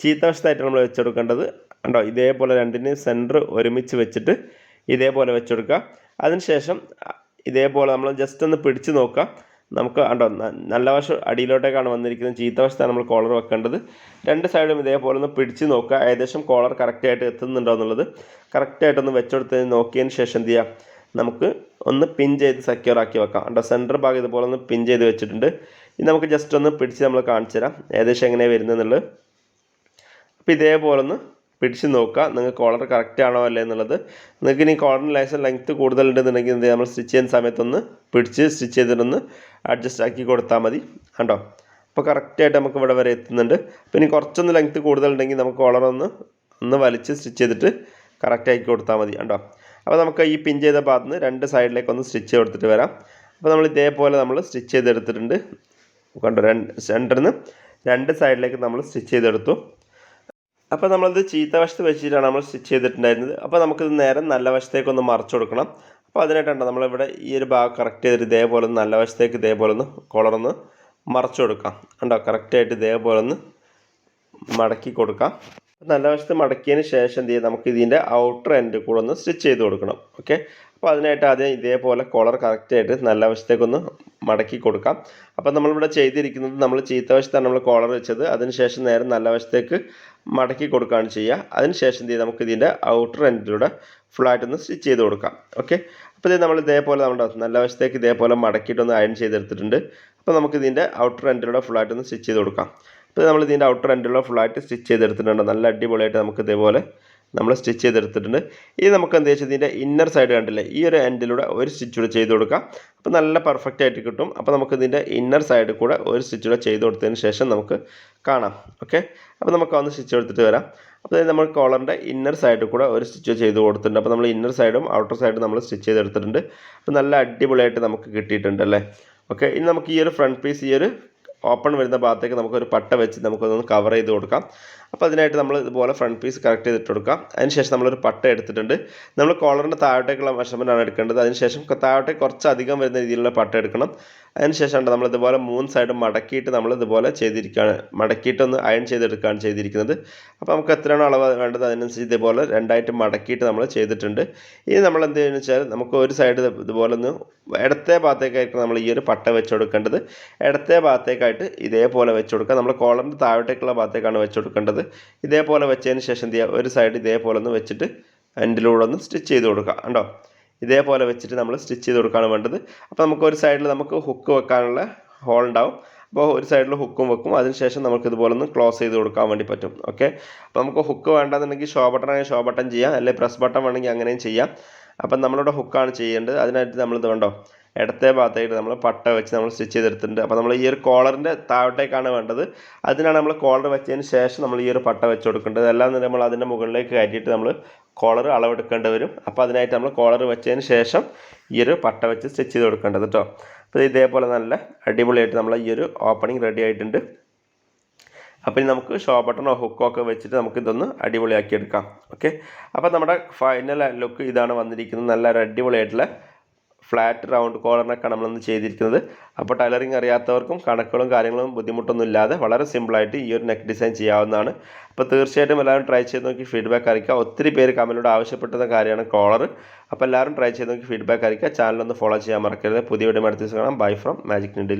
[SPEAKER 1] ചീത്ത വശത്തായിട്ടാണ് നമ്മൾ വെച്ചെടുക്കേണ്ടത്. കണ്ടോ? ഇതേപോലെ രണ്ടിനെയും സെന്റർ ഒരുമിച്ച് വെച്ചിട്ട് ഇതേപോലെ വെച്ചെടുക്കുക. അതിനുശേഷം ഇതേപോലെ നമ്മൾ ജസ്റ്റ് ഒന്ന് പിടിച്ച് നോക്കുക. നമുക്ക് കണ്ടോ? നല്ല വശം അടിയിലോട്ടേക്കാണ് വന്നിരിക്കുന്നത്. ചീത്ത വശത്താണ് നമ്മൾ കോളർ വെക്കേണ്ടത്. രണ്ട് സൈഡും ഇതേപോലെ ഒന്ന് പിടിച്ച് നോക്കുക. ഏകദേശം കോളർ കറക്റ്റായിട്ട് എത്തുന്നുണ്ടോ എന്നുള്ളത് കറക്റ്റായിട്ടൊന്ന് വെച്ചെടുത്ത് നോക്കിയതിന് ശേഷം എന്ത് ചെയ്യുക? നമുക്ക് ഒന്ന് പിൻ ചെയ്ത് സെക്യൂർ ആക്കി വെക്കാം. കണ്ടോ? സെന്റർ ഭാഗം ഇതുപോലെ ഒന്ന് പിൻ ചെയ്ത് വെച്ചിട്ടുണ്ട്. ഇത് നമുക്ക് ജസ്റ്റ് ഒന്ന് പിടിച്ച് നമ്മൾ കാണിച്ചു തരാം. ഏകദേശം എങ്ങനെയാണ് വരുന്നതെന്നുള്ളത് അപ്പോൾ ഇതേപോലെ ഒന്ന് പിടിച്ച് നോക്കുക നിങ്ങൾക്ക് കോളർ കറക്റ്റ് ആണോ അല്ലേ എന്നുള്ളത്. നിങ്ങൾക്ക് ഇനി കോളറിന് ലൈസൻ ലെങ്ത്ത് കൂടുതലുണ്ടെന്നുണ്ടെങ്കിൽ എന്ത് നമ്മൾ സ്റ്റിച്ച് ചെയ്യുന്ന സമയത്തൊന്ന് പിടിച്ച് സ്റ്റിച്ച് ചെയ്തിട്ടൊന്ന് അഡ്ജസ്റ്റ് ആക്കി കൊടുത്താൽ മതി. കണ്ടോ? അപ്പോൾ കറക്റ്റായിട്ട് നമുക്ക് ഇവിടെ വരെ എത്തുന്നുണ്ട്. ഇനി കുറച്ചൊന്ന് ലെങ്ത്ത് കൂടുതലുണ്ടെങ്കിൽ നമുക്ക് കോളർ ഒന്ന് ഒന്ന് വലിച്ച് സ്റ്റിച്ച് ചെയ്തിട്ട് കറക്റ്റ് ആക്കി കൊടുത്താൽ മതി. കണ്ടോ? അപ്പോൾ നമുക്ക് ഈ പിൻ ചെയ്ത ഭാഗത്ത് നിന്ന് രണ്ട് സൈഡിലേക്ക് ഒന്ന് സ്റ്റിച്ച് കൊടുത്തിട്ട് വരാം. അപ്പോൾ നമ്മൾ ഇതേപോലെ നമ്മൾ സ്റ്റിച്ച് ചെയ്തെടുത്തിട്ടുണ്ട്. കണ്ടോ രണ്ട് സെന്ററിൽ നിന്ന് രണ്ട് സൈഡിലേക്ക് നമ്മൾ സ്റ്റിച്ച് ചെയ്തെടുത്തു. അപ്പോൾ നമ്മളത് ചീത്ത വശത്ത് വെച്ചിട്ടാണ് നമ്മൾ സ്റ്റിച്ച് ചെയ്തിട്ടുണ്ടായിരുന്നത്. അപ്പോൾ നമുക്കിത് നേരെ നല്ല വശത്തേക്ക് ഒന്ന് മറച്ചു കൊടുക്കണം. അപ്പോൾ അതിനായിട്ടാണ് നമ്മളിവിടെ ഈ ഒരു ഭാഗം കറക്റ്റ് ചെയ്തിട്ട് ഇതേപോലെ ഒന്ന് നല്ല വശത്തേക്ക് ഇതേപോലെ ഒന്ന് കോളറൊന്ന് മറച്ചു കൊടുക്കാം. കണ്ടോ കറക്റ്റായിട്ട് ഇതേപോലെ ഒന്ന് മടക്കി കൊടുക്കാം. നല്ല വശത്ത് മടക്കിയതിന് ശേഷം എന്ത് ചെയ്യുക നമുക്ക് ഇതിന്റെ ഔട്ടർ എൻഡ് കൂടെ ഒന്ന് സ്റ്റിച്ച് ചെയ്ത് കൊടുക്കണം. ഓക്കെ അപ്പോൾ അതിനായിട്ട് ആദ്യം ഇതേപോലെ കോളർ കറക്റ്റായിട്ട് നല്ല വശത്തേക്കൊന്ന് മടക്കി കൊടുക്കാം. അപ്പോൾ നമ്മളിവിടെ ചെയ്തിരിക്കുന്നത് നമ്മൾ ചീത്ത വശത്താണ് നമ്മൾ കോളർ വെച്ചത്. അതിനുശേഷം നേരെ നല്ല വശത്തേക്ക് മടക്കി കൊടുക്കുകയാണ് ചെയ്യുക. അതിനുശേഷം എന്ത് ചെയ്യുക നമുക്ക് ഇതിന്റെ ഔട്ടർ എൻഡിലൂടെ ഫുള്ളായിട്ടൊന്ന് സ്റ്റിച്ച് ചെയ്ത് കൊടുക്കാം. ഓക്കെ അപ്പോൾ ഇത് നമ്മൾ ഇതേപോലെ നമ്മുടെ നല്ല വശത്തേക്ക് ഇതേപോലെ മടക്കിയിട്ടൊന്ന് അയൺ ചെയ്തെടുത്തിട്ടുണ്ട്. അപ്പോൾ നമുക്ക് ഇതിന്റെ ഔട്ടർ എൻഡിലൂടെ ഫുള്ളായിട്ടൊന്ന് സ്റ്റിച്ച് ചെയ്ത് കൊടുക്കാം. ഇപ്പോൾ നമ്മൾ ഇതിന്റെ ഔട്ടർ എൻഡിലൂടെ ഫുള്ളായിട്ട് സ്റ്റിച്ച് ചെയ്തെടുത്തിട്ടുണ്ട്. നല്ല അടിപൊളിയായിട്ട് നമുക്ക് ഇതേപോലെ നമ്മൾ സ്റ്റിച്ച് ചെയ്തെടുത്തിട്ടുണ്ട്. ഇനി നമുക്ക് എന്താ വെച്ചാൽ ഇതിന്റെ ഇന്നർ സൈഡ് കണ്ടില്ലേ? ഈ ഒരു എൻഡിലൂടെ ഒരു സ്റ്റിച്ച് കൂടെ ചെയ്ത് കൊടുക്കാം. അപ്പോൾ നല്ല പെർഫെക്റ്റ് ആയിട്ട് കിട്ടും. അപ്പോൾ നമുക്ക് ഇതിന്റെ ഇന്നർ സൈഡിൽ കൂടെ ഒരു സ്റ്റിച്ച് കൂടെ ചെയ്ത് കൊടുത്തതിന് ശേഷം നമുക്ക് കാണാം. ഓക്കെ അപ്പോൾ നമുക്ക് ഒന്ന് സ്റ്റിച്ച് എടുത്തിട്ട് വരാം. അപ്പോൾ നമ്മൾ കോളറിന്റെ ഇന്നർ സൈഡിൽ കൂടെ ഒരു സ്റ്റിച്ച് ചെയ്ത് കൊടുത്തിട്ടുണ്ട്. അപ്പോൾ നമ്മൾ ഇന്നർ സൈഡും ഔട്ടർ സൈഡും നമ്മൾ സ്റ്റിച്ച് ചെയ്തെടുത്തിട്ടുണ്ട്. അപ്പോൾ നല്ല അടിപൊളിയായിട്ട് നമുക്ക് കിട്ടിയിട്ടുണ്ട് അല്ലേ? ഓക്കെ ഇനി നമുക്ക് ഈ ഒരു ഫ്രണ്ട് പീസ് ഈ ഒരു ഓപ്പൺ വരുന്ന ഭാഗത്തേക്ക് നമുക്കൊരു പട്ട വെച്ച് നമുക്കൊന്ന് കവർ ചെയ്ത് കൊടുക്കാം. അപ്പോൾ അതിനായിട്ട് നമ്മൾ ഇതുപോലെ ഫ്രണ്ട് പീസ് കറക്റ്റ് ചെയ്തിട്ട് കൊടുക്കാം. അതിനുശേഷം നമ്മളൊരു പട്ട എടുത്തിട്ടുണ്ട്. നമ്മൾ കോളറിന്റെ താഴോട്ടേക്കുള്ള മെഷർമെന്റ് ആണ് എടുക്കേണ്ടത്. അതിനുശേഷം താഴോട്ടേക്ക് കുറച്ച് അധികം വരുന്ന രീതിയിലുള്ള പട്ട എടുക്കണം. അതിനുശേഷം നമ്മൾ ഇതുപോലെ മൂന്ന് സൈഡും മടക്കിയിട്ട് നമ്മൾ ഇതുപോലെ ചെയ്തിരിക്കുകയാണ്. മടക്കിയിട്ടൊന്ന് അയൺ ചെയ്തെടുക്കുകയാണ് ചെയ്തിരിക്കുന്നത്. അപ്പോൾ നമുക്ക് എത്രയാണോ അളവ് വേണ്ടത് അതിനനുസരിച്ച് ഇതുപോലെ രണ്ടായിട്ട് മടക്കിയിട്ട് നമ്മൾ ചെയ്തിട്ടുണ്ട്. ഇനി നമ്മൾ എന്ത് ചെയ്യുന്നത് വെച്ചാൽ നമുക്ക് ഒരു സൈഡ് ഇതുപോലെ ഒന്ന് ഇടത്തെ ഭാഗത്തേക്കായിരിക്കും നമ്മൾ ഈ ഒരു പട്ട വെച്ച് കൊടുക്കേണ്ടത്. ഇടത്തെ ഭാഗത്തേക്കായിട്ട് ഇതേപോലെ വെച്ച് കൊടുക്കുക. നമ്മൾ കോളറിന്റെ താഴോട്ടേക്കുള്ള ഭാഗത്തേക്കാണ് വെച്ച് കൊടുക്കേണ്ടത്. ഇതേപോലെ വെച്ചതിന് ശേഷം എന്ത് ഒരു സൈഡ് ഇതേപോലെ ഒന്ന് വെച്ചിട്ട് എൻഡിലൂടെ ഒന്ന് സ്റ്റിച്ച് ചെയ്ത് കൊടുക്കുക. കണ്ടോ? ഇതേപോലെ വെച്ചിട്ട് നമ്മൾ സ്റ്റിച്ച് ചെയ്ത് കൊടുക്കുകയാണ് വേണ്ടത്. അപ്പോൾ നമുക്ക് ഒരു സൈഡിൽ നമുക്ക് ഹുക്ക് വെക്കാനുള്ള ഹോൾ ഉണ്ടാവും. അപ്പോൾ ഒരു സൈഡിൽ ഹുക്കും വെക്കും. അതിനുശേഷം നമുക്ക് ഇതുപോലെ ഒന്ന് ക്ലോസ് ചെയ്ത് കൊടുക്കാൻ വേണ്ടി പറ്റും. ഓക്കെ അപ്പോൾ നമുക്ക് ഹുക്ക് വേണ്ടെന്നുണ്ടെങ്കിൽ ഷോ ബട്ടൺ ആണെങ്കിൽ ഷോ ബട്ടൺ ചെയ്യാം. അല്ലെങ്കിൽ പ്രസ് ബട്ടൺ വേണമെങ്കിൽ അങ്ങനെയും ചെയ്യാം. അപ്പം നമ്മളിവിടെ ഹുക്കാണ് ചെയ്യേണ്ടത്. അതിനായിട്ട് നമ്മൾ കണ്ടോ? ഇടത്തെ ഭാഗത്തായിട്ട് നമ്മൾ പട്ട വെച്ച് നമ്മൾ സ്റ്റിച്ച് ചെയ്തെടുത്തിട്ടുണ്ട്. അപ്പോൾ നമ്മൾ ഈ ഒരു കോളറിന്റെ താഴോട്ടേക്കാണ് വേണ്ടത്. അതിനാണ് നമ്മൾ കോളർ വെച്ചതിന് ശേഷം നമ്മൾ ഈ ഒരു പട്ട വെച്ച് കൊടുക്കേണ്ടത്. അല്ലാതെ നമ്മൾ അതിന്റെ മുകളിലേക്ക് കയറ്റിയിട്ട് നമ്മൾ കോളർ അളവെടുക്കേണ്ടി വരും. അപ്പോൾ അതിനായിട്ട് നമ്മൾ കോളർ വെച്ചതിന് ശേഷം ഈ ഒരു പട്ട വെച്ച് സ്റ്റിച്ച് ചെയ്ത് കൊടുക്കേണ്ടത് കേട്ടോ അപ്പോൾ ഇതേപോലെ നല്ല അടിപൊളിയായിട്ട് നമ്മൾ ഈ ഒരു ഓപ്പണിംഗ് റെഡി ആയിട്ടുണ്ട്. അപ്പോൾ ഇനി നമുക്ക് ഷോ ബട്ടണോ ഹുക്കോ ഒക്കെ വെച്ചിട്ട് നമുക്ക് ഇതൊന്ന് അടിപൊളിയാക്കി എടുക്കാം. ഓക്കെ അപ്പോൾ നമ്മുടെ ഫൈനൽ ലുക്ക് ഇതാണ് വന്നിരിക്കുന്നത്. നല്ല ഒരു അടിപൊളിയായിട്ടുള്ള ഫ്ലാറ്റ് റൗണ്ട് കോളറിനൊക്കെയാണ് നമ്മളൊന്ന് ചെയ്തിരിക്കുന്നത്. അപ്പോൾ ടൈലറിങ് അറിയാത്തവർക്കും കണക്കുകളും കാര്യങ്ങളും ബുദ്ധിമുട്ടൊന്നും ഇല്ലാതെ വളരെ സിമ്പിളായിട്ട് ഈ ഒരു നെക്ക് ഡിസൈൻ ചെയ്യാവുന്നതാണ്. അപ്പോൾ തീർച്ചയായിട്ടും എല്ലാവരും ട്രൈ ചെയ്ത് നോക്കി ഫീഡ്ബാക്ക് അറിയിക്കുക. ഒത്തിരി പേര് കമന്റിലൂടെ ആവശ്യപ്പെട്ട കാര്യമാണ് കോളർ അപ്പോൾ എല്ലാവരും ട്രൈ ചെയ്ത് നോക്കി ഫീഡ്ബാക്ക് അറിയിക്കുക. ചാനലൊന്ന് ഫോളോ ചെയ്യാൻ മറക്കരുത്. പുതിയ വീഡിയോ അടുത്ത ദിവസം കാണാം. Bye from magic നിഡിൽ